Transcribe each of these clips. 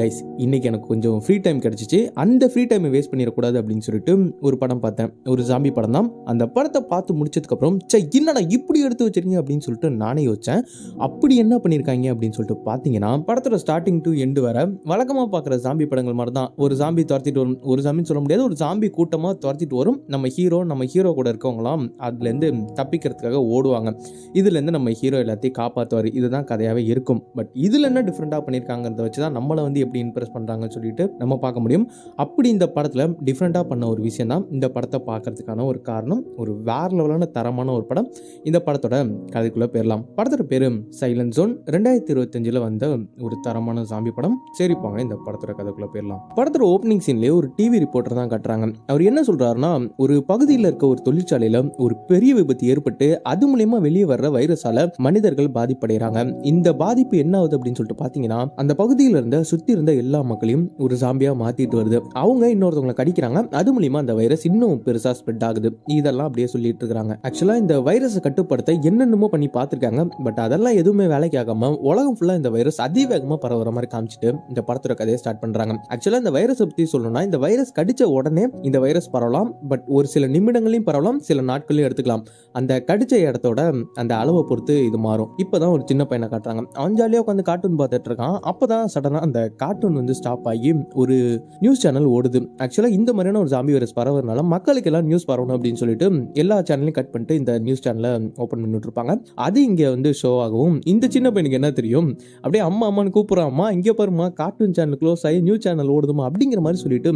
Guys இன்றைக்கி எனக்கு கொஞ்சம் ஃப்ரீ டைம் கிடச்சிச்சு. அந்த ஃப்ரீ டைமை வேஸ்ட் பண்ணிடக்கூடாது அப்படின்னு சொல்லிட்டு ஒரு படம் பார்த்தேன். ஒரு ஜாம்பி படம் தான். அந்த படத்தை பார்த்து முடிச்சதுக்கப்புறம் சே என்னடா இப்படி எடுத்து வச்சிருக்கீங்க? அப்படின்னு சொல்லிட்டு நானே யோசிச்சேன். அப்படி என்ன பண்ணியிருக்காங்க அப்படின்னு சொல்லிட்டு பார்த்தீங்கன்னா படத்தோட ஸ்டார்டிங் டு எண்டு வர வழக்கமாக பார்க்குற ஜாம்பி படங்கள் மாதிரி தான். ஒரு ஜாம்பி துரத்திட்டு வரும் ஒரு ஜாம்பின்னு சொல்ல முடியாது. ஒரு ஜாம்பி கூட்டமாக துரத்திட்டு வரும். நம்ம ஹீரோ நம்ம ஹீரோ கூட இருக்கவங்களாம் அதுலேருந்து தப்பிக்கிறதுக்காக ஓடுவாங்க. இதுலேருந்து நம்ம ஹீரோ எல்லாத்தையும் காப்பாற்றுவார் இதுதான் கதையாகவே இருக்கும். பட் இதில் என்ன டிஃப்ரெண்ட்டாக பண்ணியிருக்காங்கிறத வச்சு தான் நம்மளை வந்து எப்படி இம்ப்ரெஸ் பண்ணுறாங்கன்னு சொல்லிட்டு நம்ம பார்க்க முடியும். அப்படி இந்த படத்தில் டிஃப்ரெண்ட்டாக பண்ண ஒரு விஷயம் தான் இந்த படத்தை பார்க்கறதுக்கான ஒரு காரணம் ஒரு வேற லெவலான தரமான ஒரு படம். இந்த படத்தோட கதைக்குள்ளே போயிடலாம். படத்தோட பேர் சைலண்ட் ஜோன் ரெண்டாயிரத்தி இருபத்தஞ்சில் வந்த ஒரு தரமான சாமி படம். சரி போங்க இந்த படத்தோட கதைக்குள்ளே போயிடலாம். படத்தோட ஓப்பனிங் சீன்லேயே ஒரு டிவி ரிப்போர்ட்டர் தான் காட்டுறாங்க. அவர் என்ன சொல்கிறாருன்னா ஒரு பகுதியில் இருக்க ஒரு தொழிற்சாலையில் ஒரு பெரிய விபத்து ஏற்பட்டு அது மூலயமா வெளியே வர்ற வைரஸால மனிதர்கள் பாதிப்படைகிறாங்க இந்த பாதிப்பு என்ன ஆகுது அப்படின்னு சொல்லிட்டு பார்த்தீங்கன்னா அந்த பகுதியில் இருந்த சுற்றி இருந்த எல்லா மக்களையும் ஒரு சாம்பியாக மாற்றிட்டு வருது. அவங்க இன்னொருத்தவங்களை கடிக்கிறாங்க. அது மூலிமா அந்த வைரஸ் இன்னும் பெருசாக ஸ்ப்ரெட் ஆகுது. இதெல்லாம் அப்படியே சொல்லிட்டு இருக்காங்க. ஆக்சுவலாக இந்த வைரஸை கட்டுப்படுத்த என்னென்னமோ பண்ணி பார்த்துருக்காங்க. பட் அதெல்லாம் எதுவுமே வேலைக்கு ஆகாம உலகம் ஃபுல்லாக இந்த வைரஸ் அதிவேகமாக பரவுற மாதிரி காமிச்சிட்டு இந்த படத்தோட கதையை ஸ்டார்ட் பண்ணுறாங்க ஆக்சுவலாக இந்த வைரஸை பற்றி சொல்லணும்னா இந்த வைரஸ் கடிச்ச உடனே இந்த வைரஸ் பரவலாம். பட் ஒரு சில நிமிடங்களையும் பரவலாம் சில நாட்களையும் எடுத்துக்கலாம். அந்த கடிச்ச இடத்தோட அந்த அளவை பொறுத்து இது மாறும். இப்போதான் ஒரு சின்ன பையனை காட்டுறாங்க. அவன் ஜாலியாக உட்காந்து கார்ட்டூன் பார்த்துட்டு இருக்கான். அப்பதான் சடனாக அந்த கார்ட்டூன் வந்து ஸ்டாப் ஆகி ஒரு நியூஸ் சேனல் ஓடுது. ஆக்சுவலாக இந்த மாதிரியான ஒரு ஜாம்பி வைரஸ் பரவுறதுனால மக்களுக்கு எல்லாம் நியூஸ் பரவணும் அப்படின்னு சொல்லிட்டு எல்லா சேனலையும் கட் பண்ணிட்டு இந்த நியூஸ் சேனலை ஓப்பன் பண்ணிட்டு இருப்பாங்க அது இங்கே வந்து ஷோ ஆகும் இந்த சின்ன பையனுக்கு என்ன தெரியும்? அப்படியே அம்மா அம்மான்னு கூப்பிட்றாம்மா இங்கே பாருமா கார்ட்டூன் சேனல் க்ளோஸ் ஆகி நியூஸ் சேனல் ஓடுதுமா அப்படிங்கிற மாதிரி சொல்லிட்டு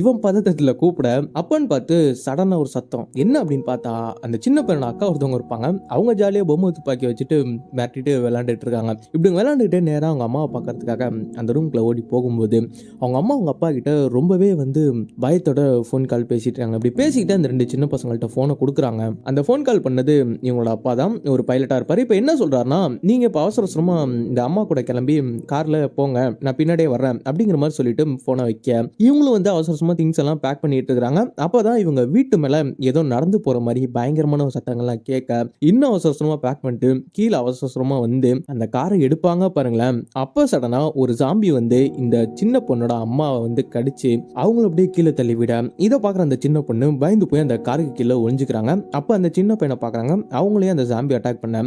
இவன் பதத்தத்தில் கூப்பிட அப்பன்னு பார்த்து சடனாக ஒரு சத்தம். என்ன அப்படின்னு பார்த்தா அந்த சின்ன பையனோட அக்கா ஒருத்தவங்க இருப்பாங்க. அவங்க ஜாலியாக பொம்மை துப்பாக்கி வச்சுட்டு மிரட்டிட்டு விளாண்டுட்டு இருக்காங்க. இப்படி விளையாண்டுக்கிட்டே நேராக அவங்க அம்மாவை பார்க்கறதுக்காக அந்த ரூம்குள்ளே ஓடி போகும்போது அவங்க அம்மா அவங்க அப்பா கிட்ட ரொம்பவே வந்து பயத்தோட ஃபோன் கால் பேசிட்டாங்க இருக்காங்க. அப்படி பேசிக்கிட்டு அந்த ரெண்டு சின்ன பசங்கள்ட்ட ஃபோனை கொடுக்குறாங்க. அந்த ஃபோன் கால் பண்ணது இவங்களோட அப்பா தான். ஒரு பைலட்டாக இருப்பார். இப்போ என்ன சொல்கிறாருன்னா நீங்கள் இப்போ அவசர அவசரமாக இந்த அம்மா கூட கிளம்பி காரில் போங்க. நான் பின்னாடியே வர்றேன். அப்படிங்கிற மாதிரி சொல்லிட்டு ஃபோனை வைக்க இவங்களும் வந்து அவசர அவசரமாக திங்ஸ் எல்லாம் பேக் பண்ணிட்டு இருக்கிறாங்க அப்போ தான் இவங்க வீட்டு மேலே ஏதோ நடந்து போகிற மாதிரி பயங்கரமான சத்தங்கள்லாம் கேட்க இன்னும் அவசர அவசரமாக பேக் பண்ணிட்டு கீழே அவசர அவசரமாக வந்து அந்த காரை எடுப்பாங்க பாருங்களேன். அப்போ சடனாக ஒரு ஜாம்பி வந்து இந்த சின்ன பொண்ணோட அம்மாவை வந்து கடிச்சு அவங்கள அப்படியே கீழே தள்ளி விட இதை பார்க்குற அந்த சின்ன பொண்ணு பயந்து போய் அந்த காருக்கு கீழே ஒழிஞ்சுக்கிறாங்க அப்போ அந்த சின்ன பையனை பார்க்குறாங்க. அவங்களே அந்த ஜாம்பி அட்டாக் பண்ண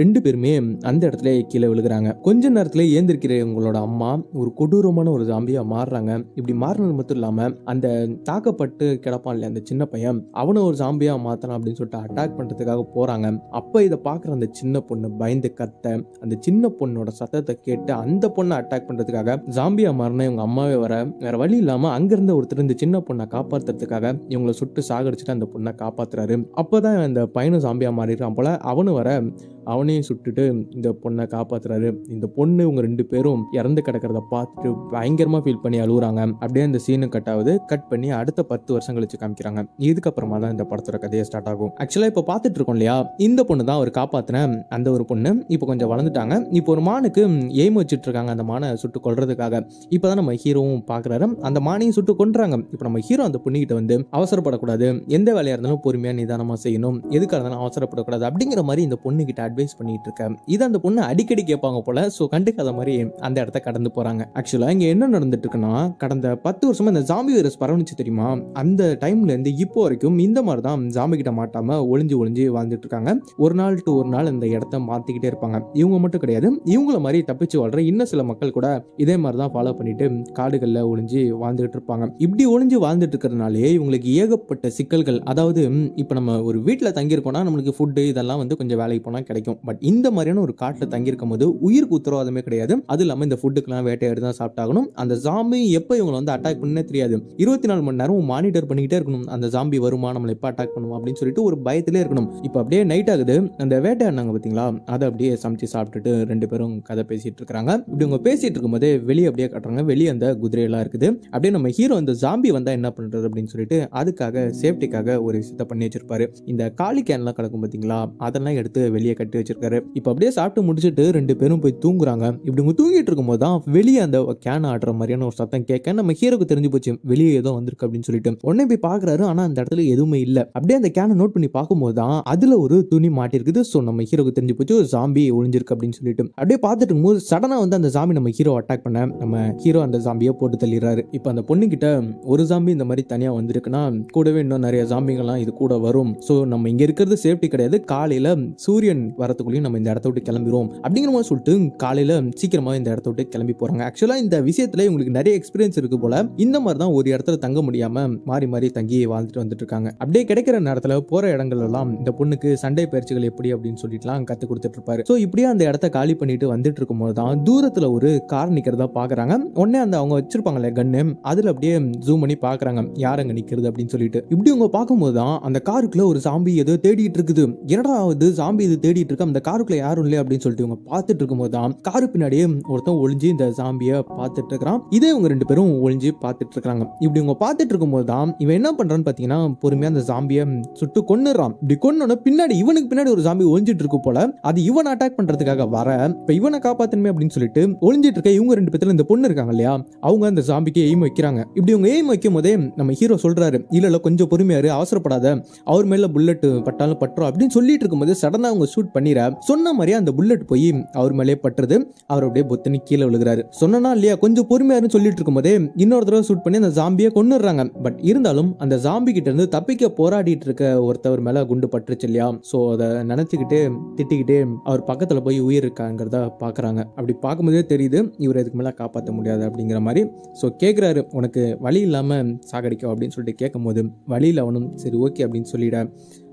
ரெண்டு பேருமே அந்த இடத்துல கீழே விழுகிறாங்க. கொஞ்ச நேரத்தில் ஏந்திருக்கிறவங்களோட அம்மா ஒரு கொடூரமான ஒரு ஜாம்பியாக மாறுறாங்க. இப்படி மாறினது மட்டும் இல்லாமல் அந்த தாக்கப்பட்டு கிடப்பான் இல்லையா அந்த சின்ன பையன் அவனை ஒரு ஜாம்பியாக மாற்றலாம் அப்படின்னு சொல்லிட்டு அட்டாக் பண்ணுறதுக்காக போகிறாங்க அப்போ இதை பார்க்குற அந்த சின்ன பொண்ணு பயந்து கத்த அந்த சின்ன பொண்ணோட சத்தத்தை கேட்டு அந்த பொண்ணை அட்டாக் பண்ணுறதுக்காக ஜாம்பியா மாறின இவங்க அம்மாவே வர வேறு வழி இல்லாமல் அங்கேருந்து ஒருத்தர் இந்த சின்ன பொண்ணை காப்பாற்றுறதுக்காக இவங்களை சுட்டு சாகடிச்சிட்டு அந்த பொண்ணை காப்பாற்றுறாரு அப்போ தான் அந்த பையனும் ஜாம்பியாக மாறிடுறான் போல். அவனு வர அவனையும் சுட்டுட்டு இந்த பொண்ணை காப்பாத்துறாரு. இந்த பொண்ணு இவங்க ரெண்டு பேரும் இறந்து கிடக்கிறத பார்த்துட்டு பயங்கரமா ஃபீல் பண்ணி அழுகுறாங்க அப்படியே அந்த சீனு கட் ஆகுது. கட் பண்ணி அடுத்த பத்து வருஷம் கழிச்சு காமிக்கிறாங்க. இதுக்கப்புறமா தான் இந்த படத்தோட கதையை ஸ்டார்ட் ஆகும். ஆக்சுவலா இப்போ பார்த்துட்டு இருக்கோம் இல்லையா? இந்த பொண்ணு தான் அவர் காப்பாத்தின அந்த ஒரு பொண்ணு. இப்போ கொஞ்சம் வளர்ந்துட்டாங்க. இப்போ ஒரு மானுக்கு எய்ம் வச்சுட்டு இருக்காங்க அந்த மானை சுட்டு கொல்றதுக்காக. இப்போதான் நம்ம ஹீரோவும் பார்க்குறாரு அந்த மானையும் சுட்டு கொண்டுறாங்க இப்போ நம்ம ஹீரோ அந்த பொண்ணுகிட்ட வந்து அவசரப்படக்கூடாது. எந்த வேலையா இருந்தாலும் பொறுமையா நிதானமா செய்யணும். எதுக்காக இருந்தாலும் அவசரப்படக்கூடாது. அப்படிங்கிற மாதிரி இந்த பொண்ணு கிட்ட அட்வைஸ் பண்ணிட்டு இருக்கேன் இது அந்த பொண்ணு அடிக்கடி கேட்பாங்க போல ஸோ கண்டுக்காத மாதிரி அந்த இடத்த கடந்து போறாங்க. ஆக்சுவலா இங்க என்ன நடந்துட்டு இருக்குன்னா கடந்த பத்து வருஷமா இந்த ஜாம்பி வைரஸ் பரவணுச்சு தெரியுமா? அந்த டைம்ல இருந்து இப்போ வரைக்கும் இந்த மாதிரி தான் ஜாம்பி கிட்ட மாட்டாம ஒளிஞ்சு ஒளிஞ்சு வாழ்ந்துட்டு இருக்காங்க ஒரு நாள் டு ஒரு நாள் இந்த இடத்த மாத்திக்கிட்டே இருப்பாங்க. இவங்க மட்டும் கிடையாது இவங்கள மாதிரி தப்பிச்சு வாழ்ற இன்னும் சில மக்கள் கூட இதே மாதிரி தான் ஃபாலோ பண்ணிட்டு காடுகளில் ஒளிஞ்சு வாழ்ந்துகிட்டு இருப்பாங்க இப்படி ஒளிஞ்சு வாழ்ந்துட்டு இருக்கிறதுனாலே இவங்களுக்கு ஏகப்பட்ட சிக்கல்கள் அதாவது இப்போ நம்ம ஒரு வீட்டில் தங்கியிருக்கோம்னா நம்மளுக்கு ஃபுட்டு இதெல்லாம் வந்து கொஞ்சம் வேலைக்கு போனால் கிடைக்கும் பட் இந்த மாதிரியான ஒரு காட்டில் தங்கியிருக்கும் போது உயிருக்கு உத்தரவாதமே கிடையாது. அது இல்லாமல் இந்த ஃபுட்டுக்கெல்லாம் வேட்டையாடி தான் சாப்பிட்டாகணும். அந்த ஜாம்பி எப்போ இவங்களை வந்து அட்டாக் பண்ணே தெரியாது. இருபத்தி நாலு மணி நேரம் மானிட்டர் பண்ணிக்கிட்டே இருக்கணும். அந்த ஜாம்பி வருமா? நம்மளை எப்போ அட்டாக் பண்ணுமா? அப்படின்னு சொல்லிட்டு ஒரு பயத்திலே இருக்கணும். இப்போ அப்படியே நைட் ஆகுது. அந்த வேட்டையாடினாங்க பார்த்தீங்களா? அதை அப்படியே சமைச்சு சாப்பிட்டுட்டு ரெண்டு பேரும் கதை பேசிட்டு இருக்காங்க இப்படி அவங்க பேசிட்டு இருக்கும்போது வெளியே அப்படியே காட்டுறாங்க. வெளியே அந்த குதிரையெல்லாம் இருக்குது. அப்படியே நம்ம ஹீரோ அந்த ஜாம்பி வந்தா என்ன பண்றது அப்படின்னு சொல்லிட்டு அதுக்காக சேஃப்டிக்காக ஒரு விஷயத்த பண்ணி வச்சிருப்பாரு. இந்த காலி கேன்லாம் கிடக்கும் பார்த்தீங்களா? அதெல்லாம் எடுத்து வெளியே கட்டி கட்டி வச்சிருக்காரு. இப்போ அப்படியே சாப்பிட்டு முடிச்சுட்டு ரெண்டு பேரும் போய் தூங்குறாங்க. இப்படி தூங்கிட்டு இருக்கும்போது தான் வெளியே அந்த கேன் ஆடுற மாதிரியான ஒரு சத்தம் கேட்க நம்ம ஹீரோக்கு தெரிஞ்சு போச்சு. வெளியே ஏதோ வந்திருக்கு அப்படின்னு சொல்லிட்டு. உடனே போய் பாக்குறாரு ஆனா அந்த இடத்துல எதுவுமே இல்ல. அப்படியே அந்த கேனை நோட் பண்ணி பார்க்கும்போது தான் அதுல ஒரு துணி மாட்டிருக்குது ஸோ நம்ம ஹீரோக்கு தெரிஞ்சு போச்சு ஒரு ஜாம்பி ஒளிஞ்சிருக்கு அப்படின்னு சொல்லிட்டு. அப்படியே பார்த்துட்டு இருக்கும்போது சடனா வந்து அந்த ஜாம்பி நம்ம ஹீரோ அட்டாக் பண்ண நம்ம ஹீரோ அந்த ஜாம்பியை போட்டு தள்ளிடுறாரு. இப்போ அந்த பொண்ணு கிட்ட ஒரு ஜாம்பி இந்த மாதிரி தனியா வந்திருக்குன்னா கூடவே இன்னும் நிறைய ஜாம்பிங்கெல்லாம் இது கூட வரும். ஸோ நம்ம இங்க இருக்கிறது சேஃப்டி கிடையாது. காலையில சூரியன் வரத்துக்குள்ளேயும் நம்ம இந்த இடத்த விட்டு கிளம்பிடுவோம் அப்படிங்கிற மாதிரி சொல்லிட்டு காலையில சீக்கிரமாக இந்த இடத்த விட்டு கிளம்பி போறாங்க. ஆக்சுவலாக இந்த விஷயத்துல இவங்களுக்கு நிறைய எக்ஸ்பீரியன்ஸ் இருக்கு போல. இந்த மாதிரி தான் ஒரு இடத்துல தங்க முடியாம மாறி மாறி தங்கி வாழ்ந்துட்டு வந்துட்டு இருக்காங்க. அப்படியே கிடைக்கிற நேரத்தில் போற இடங்கள் எல்லாம் இந்த பொண்ணுக்கு சண்டை பயிற்சிகள் எப்படி அப்படின்னு சொல்லிட்டுலாம் கத்து கொடுத்துட்டு இருப்பாரு. ஸோ இப்படியே அந்த இடத்த காலி பண்ணிட்டு வந்துட்டு இருக்கும்போது தான் தூரத்துல ஒரு கார் நிக்கிறதா பாக்குறாங்க. உடனே அந்த அவங்க வச்சிருப்பாங்களே கன்னு அதுல அப்படியே ஜூம் பண்ணி பாக்குறாங்க. யார் அங்க நிக்கிறது அப்படின்னு சொல்லிட்டு. இப்படி அவங்க பார்க்கும்போது தான் அந்த காருக்குள்ள ஒரு சாம்பி ஏதோ தேடிட்டு இருக்குது. என்னடா இது? சாம்பி இது ஓடிட்டு இருக்க அந்த காருக்குள்ள யாரும் இல்லை அப்படின்னு சொல்லிட்டு இவங்க பார்த்துட்டு இருக்கும்போது தான் காரு பின்னாடியே ஒருத்தன் ஒளிஞ்சு இந்த சாம்பியை பார்த்துட்டு இருக்கிறான். இதே இவங்க ரெண்டு பேரும் ஒளிஞ்சு பார்த்துட்டு இருக்காங்க இப்படி இவங்க பார்த்துட்டு இருக்கும்போது தான் இவன் என்ன பண்றான்னு பாத்தீங்கன்னா பொறுமையா அந்த சாம்பியை சுட்டு கொன்னுறான் இப்படி கொன்னோட பின்னாடி இவனுக்கு பின்னாடி ஒரு சாம்பி ஒளிஞ்சிட்டு இருக்கு போல அது இவன் அட்டாக் பண்றதுக்காக வர இப்ப இவனை காப்பாத்தணுமே அப்படின்னு சொல்லிட்டு ஒளிஞ்சிட்டு இருக்க இவங்க ரெண்டு பேத்துல இந்த பொண்ணு இருக்காங்க இல்லையா அவங்க அந்த சாம்பிக்கு எய்ம் வைக்கிறாங்க. இப்படி இவங்க எய்ம் வைக்கும் போதே நம்ம ஹீரோ சொல்றாரு இல்ல இல்ல கொஞ்சம் பொறுமையாரு அவசரப்படாத. அவர் மேல புல்லட் பட்டாலும் பட்டுரும் அப்படின்னு சொல்லிட்டு இருக்கும்போது சடனா அவங்க ஷூட் பண்ணிட சொன்ன மாதிரியே அந்த புல்லட் போய் அவர் மேலே பட்டுறது அவர் அப்படியே பொத்தனி கீழே விழுகிறாரு. சொன்னா இல்லையா கொஞ்சம் பொறுமையாருன்னு சொல்லிட்டு இருக்கும்போதே இன்னொரு தடவை ஷூட் பண்ணி அந்த ஜாம்பியை கொண்டுடுறாங்க பட் இருந்தாலும் அந்த ஜாம்பி கிட்ட இருந்து தப்பிக்க போராடிட்டு இருக்க ஒருத்தவர் மேல குண்டு பட்டுருச்சு இல்லையா? ஸோ அதை நினைச்சுக்கிட்டு திட்டிக்கிட்டே அவர் பக்கத்துல போய் உயிர் இருக்காங்கிறத பாக்குறாங்க. அப்படி பார்க்கும்போதே தெரியுது இவர் இதுக்கு மேல காப்பாற்ற முடியாது அப்படிங்கிற மாதிரி. ஸோ கேட்குறாரு உனக்கு வழி இல்லாம சாகடிக்கும் அப்படின்னு சொல்லிட்டு கேட்கும்போது வழியில் அவனும் சரி ஓகே அப்படின்னு சொல்லிட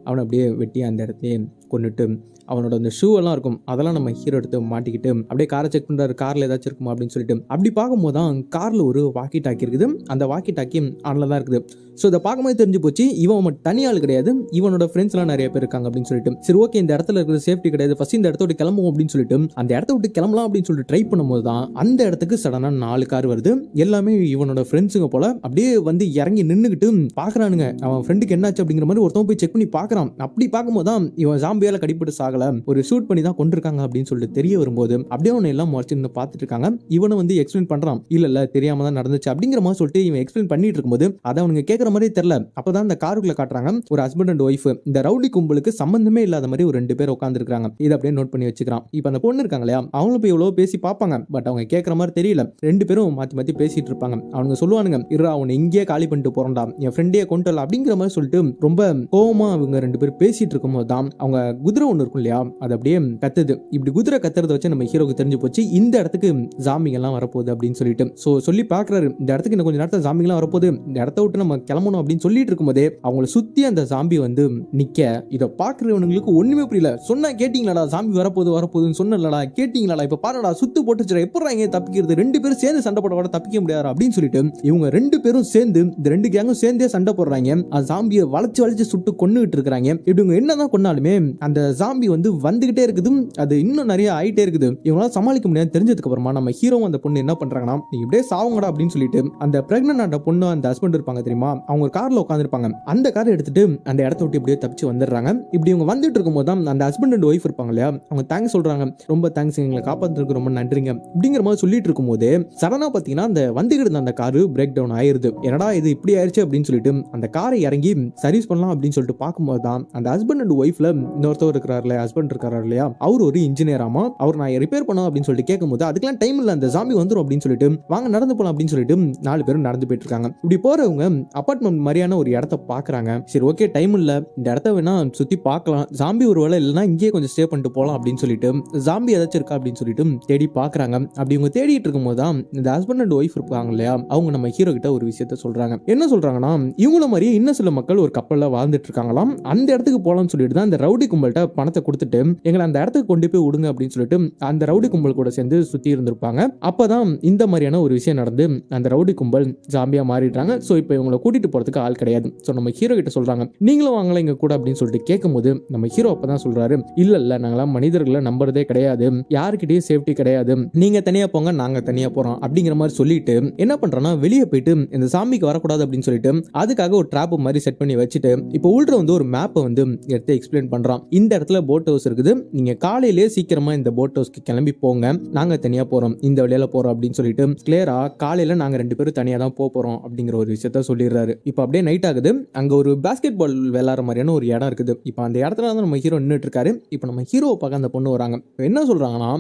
அவனை அப்படியே வெட்டி அந்த இடத்தையே கொண்டுட்டு அவனோட அந்த ஷூ எல்லாம் இருக்கும் அதெல்லாம் நம்ம ஹீரோ எடுத்து மாட்டிக்கிட்டு அப்படியே காரை செக் பண்ணுறாரு காரில் ஏதாச்சும் இருக்குமா அப்படின்னு சொல்லிட்டு அப்படி பார்க்கும்போது தான் காரில் ஒரு வாக்கி டாக்கி இருக்குது. அந்த வாக்கி டாக்கி ஆனில் தான் இருக்குது. ஸோ இதை பார்க்கும்போது தெரிஞ்சு போச்சு இவன் அவன் தனி ஆள் கிடையாது இவனோட ஃப்ரெண்ட்ஸ்லாம் நிறைய பேர் இருக்காங்க அப்படின்னு சொல்லிட்டு. சரி ஓகே இந்த இடத்துல இருக்கிற சேஃப்டி கிடையாது ஃபஸ்ட் இந்த இடத்த விட்டு கிளம்புவோம் அப்படின்னு சொல்லிட்டு அந்த இடத்த விட்டு கிளம்பலாம் அப்படின்னு சொல்லிட்டு ட்ரை பண்ணும்போது தான் அந்த இடத்துக்கு சடனாக நாலு கார் வருது. எல்லாமே இவனோட ஃப்ரெண்ட்ஸுங்க போல அப்படியே வந்து இறங்கி நின்றுக்கிட்டு பார்க்குறானுங்க. அவன் ஃப்ரெண்டுக்கு என்னாச்சு அப்படிங்கிற மாதிரி ஒருத்தவங்க போய் செக் பண்ணி பார்க்குறான். அப்படி பார்க்கும்போது தான் இவன் ஜாம்பியால் கடிப்பட்டு ஆகல ஒரு ஷூட் பண்ணி தான் கொண்டிருக்காங்க அப்படின்னு சொல்லிட்டு தெரிய வரும்போது அப்படியே அவனை எல்லாம் முறைச்சு நின்று பார்த்துட்டு இருக்காங்க. இவனை வந்து எக்ஸ்பிளைன் பண்றான். இல்ல இல்ல தெரியாம தான் நடந்துச்சு. அப்படிங்கிற மாதிரி சொல்லிட்டு இவன் எக்ஸ்பிளைன் பண்ணிட்டு இருக்கும்போது அதை அவனுங்க கேட்கற மாதிரி தெரியல. அப்பதான் அந்த காருக்குள்ள காட்டுறாங்க. ஒரு ஹஸ்பண்ட் அண்ட் ஒய்ஃப் இந்த ரவுடி கும்பலுக்கு சம்பந்தமே இல்லாத மாதிரி ஒரு ரெண்டு பேர் உட்காந்துருக்காங்க இதை அப்படியே நோட் பண்ணி வச்சுக்கிறான். இப்போ அந்த பொண்ணு இருக்காங்க இல்லையா அவங்களும் போய் எவ்வளோ பேசி பார்ப்பாங்க. பட் அவங்க கேட்குற மாதிரி தெரியல. ரெண்டு பேரும் மாற்றி மாற்றி பேசிட்டு இருப்பாங்க. அவங்க சொல்லுவானுங்க இரு அவனை இங்கேயே காலி பண்ணிட்டு போறோம்டா என் ஃப்ரெண்டே கொண்டு வரல அப்படிங்கிற மாதிரி சொல்லிட்டு ரொம்ப கோவமா அவங்க ரெண்டு பேரும் பேசிட்டு இருக்கும்போது தான் அவங்க குதிரை ஒன்று இருக்கும் இல்லையா? அது அப்படியே கத்துது. இப்படி குதிரை கத்துறத வச்சு நம்ம ஹீரோக்கு தெரிஞ்சு போச்சு இந்த இடத்துக்கு ஜாம்பிங்கெல்லாம் வரப்போகுது அப்படின்னு சொல்லிட்டு. ஸோ சொல்லி பார்க்குறாரு இந்த இடத்துக்கு இன்னும் கொஞ்சம் நேரத்தில் ஜாம்பிங்கெல்லாம் வரப்போகுது. இந்த இடத்த விட்டு நம்ம கிளம்பணும் அப்படின்னு சொல்லிட்டு இருக்கும்போதே அவங்கள சுற்றி அந்த ஜாம்பி வந்து நிற்க இதை பார்க்குறவனுங்களுக்கு ஒன்றுமே புரியல. சொன்னா கேட்டிங்களாடா ஜாம்பி வரப்போகுது வரப்போகுதுன்னு சொன்னலடா கேட்டிங்களாடா இப்போ பாருடா சுத்து போட்டுச்சுடா எப்படா இங்கே தப்பிக்கிறது? ரெண்டு பேரும் சேர்ந்து சண்டை போட தப்பிக்க முடியாது அப்படின்னு சொல்லிட்டு இவங்க ரெண்டு பேரும் சேர்ந்து இந்த ரெண்டு கேங்கும் சேர்ந்தே சண்டை போடுறாங்க. அந்த ஜாம்பியை வளைச்சு வளைச்சு சுட்டு கொண்டுகிட்டு இருக்கிறாங்க. இவங்க என்னதான் கொண்டாலுமே அந்த ஜாம்பி வந்து வந்துகிட்டே இருக்குது. அது இன்னும் நிறைய ஆயிட்டே இருக்குது. இவங்களால சமாளிக்க முடியாது. தெரிஞ்சதுக்கு அப்புறமா நம்ம ஹீரோவும் அந்த பொண்ணு என்ன பண்றாங்கன்னா நீ இப்படியே சாவுங்கடா அப்படின்னு சொல்லிட்டு அந்த பிரெக்னன்ட் பொண்ணு அந்த ஹஸ்பண்ட் இருப்பாங்க தெரியுமா? அவங்க கார்ல உட்காந்துருப்பாங்க அந்த காரை எடுத்துட்டு அந்த இடத்த விட்டு இப்படியே தப்பிச்சு வந்துடுறாங்க. இப்படி இவங்க வந்துட்டு இருக்கும்போது தான் அந்த ஹஸ்பண்ட் அண்ட் ஒய்ஃப் இருப்பாங்க இல்லையா? அவங்க தேங்க்ஸ் சொல்றாங்க. ரொம்ப தேங்க்ஸ் எங்களை காப்பாத்துறதுக்கு ரொம்ப நன்றிங்க. அப்படிங்கிற மாதிரி சொல்லிட்டு இருக்கும்போது சடனா பாத்தீங்கன்னா அந்த வந்துகிட்டு இருந்த அந்த காரு பிரேக் டவுன் ஆயிருது. என்னடா இது இப்படி ஆயிருச்சு? அப்படின்னு சொல்லிட்டு அந்த காரை இறங்கி சர்வீஸ் பண்ணலாம் அப்படின்னு சொல்லிட்டு பார்க்கும்போது தான் அந்த ஹஸ்பண்ட் அண்ட் ஒய்ஃப்ல இன்னொருத்தவர் இருக்கிறாருல ஹஸ்பண்ட் இருக்காரா இல்லையா? அவர் ஒரு இன்ஜினியராமா அவர் நான் ரிப்பேர் பண்ணோம் அப்படின்னு சொல்லிட்டு கேட்கும்போது அதுக்கெல்லாம் டைம் இல்லை அந்த ஜாம்பி வந்துடும் அப்படின்னு சொல்லிட்டு வாங்க நடந்து போலாம் அப்படின்னு சொல்லிட்டு நாலு பேரும் நடந்து போயிட்டு இருக்காங்க. இப்படி போறவங்க அபார்ட்மெண்ட் மாதிரியான ஒரு இடத்த பாக்குறாங்க. சரி ஓகே டைம் இல்ல. இந்த இடத்த வேணா சுத்தி பார்க்கலாம் ஜாம்பி ஒரு வேலை இல்லைன்னா இங்கேயே கொஞ்சம் ஸ்டே பண்ணிட்டு போகலாம் அப்படின்னு சொல்லிட்டு ஜாம்பி ஏதாச்சும் இருக்கா அப்படின்னு சொல்லிட்டு தேடி பாக்குறாங்க. அப்படி இவங்க தேடிட்டு இருக்கும்போது தான் இந்த ஹஸ்பண்ட் அண்ட் ஒய்ஃப் இருப்பாங்க இல்லையா? அவங்க நம்ம ஹீரோ கிட்ட ஒரு விஷயத்த சொல்றாங்க. என்ன சொல்றாங்கன்னா இவங்கள மாதிரியே இன்னும் சில மக்கள் ஒரு கப்பல்ல வாழ்ந்துட்டு இருக்காங்களாம். அந்த இடத்துக்கு போலாம்னு சொல்லிட்டு தான் அந்த ரவுடி கும்பல்கிட்ட பணத்தை கொடுத்துட்டு எங்களை அந்த இடத்துக்கு கொண்டு போய் விடுங்க அப்படின்னு சொல்லிட்டு அந்த ரவுடி கும்பல் கூட சேர்ந்து சுத்தி இருந்திருப்பாங்க. அப்பதான் இந்த மாதிரியான ஒரு விஷயம் நடந்து அந்த ரவுடி கும்பல் ஜாம்பியா மாறிடுறாங்க. ஸோ இப்போ இவங்களை கூட்டிட்டு போறதுக்கு ஆள் கிடையாது. ஸோ நம்ம ஹீரோ கிட்ட சொல்றாங்க நீங்களும் வாங்கல எங்கள் கூட அப்படின்னு சொல்லிட்டு கேட்கும்போது நம்ம ஹீரோ அப்பதான் சொல்றாரு இல்ல இல்ல நாங்களாம் மனிதர்களை நம்புறதே கிடையாது. யாருக்கிட்டயும் சேஃப்டி கிடையாது. நீங்க தனியா போங்க நாங்க தனியா போறோம் அப்படிங்கிற மாதிரி சொல்லிட்டு என்ன பண்றோம்னா வெளியே போயிட்டு இந்த சாமிக்கு வரக்கூடாது அப்படின்னு சொல்லிட்டு அதுக்காக ஒரு ட்ராப் மாதிரி செட் பண்ணி வச்சுட்டு இப்போ உள்ள வந்து ஒரு மேப்பை வந்து எடுத்து எக்ஸ்பிளைன் பண்றான். இந்த இடத்துல போட் போட் ஹவுஸ் இருக்குது. நீங்கள் காலையிலே சீக்கிரமாக இந்த போட் ஹவுஸ்க்கு கிளம்பி போங்க. நாங்கள் தனியாக போகிறோம் இந்த வழியில் போகிறோம் அப்படின்னு சொல்லிட்டு கிளியராக காலையில் நாங்கள் ரெண்டு பேரும் தனியாக தான் போக போகிறோம் அப்படிங்கிற ஒரு விஷயத்த சொல்லிடுறாரு. இப்போ அப்படியே நைட் ஆகுது. அங்கே ஒரு பேஸ்கெட் பால் விளாட்ற மாதிரியான ஒரு இடம் இருக்குது. இப்போ அந்த இடத்துல வந்து நம்ம ஹீரோ நின்றுட்டு இருக்காரு. இப்போ நம்ம ஹீரோவை பார்க்க அந்த பொண்ணு வராங்க. என்ன சொல்கிறாங்கன்னா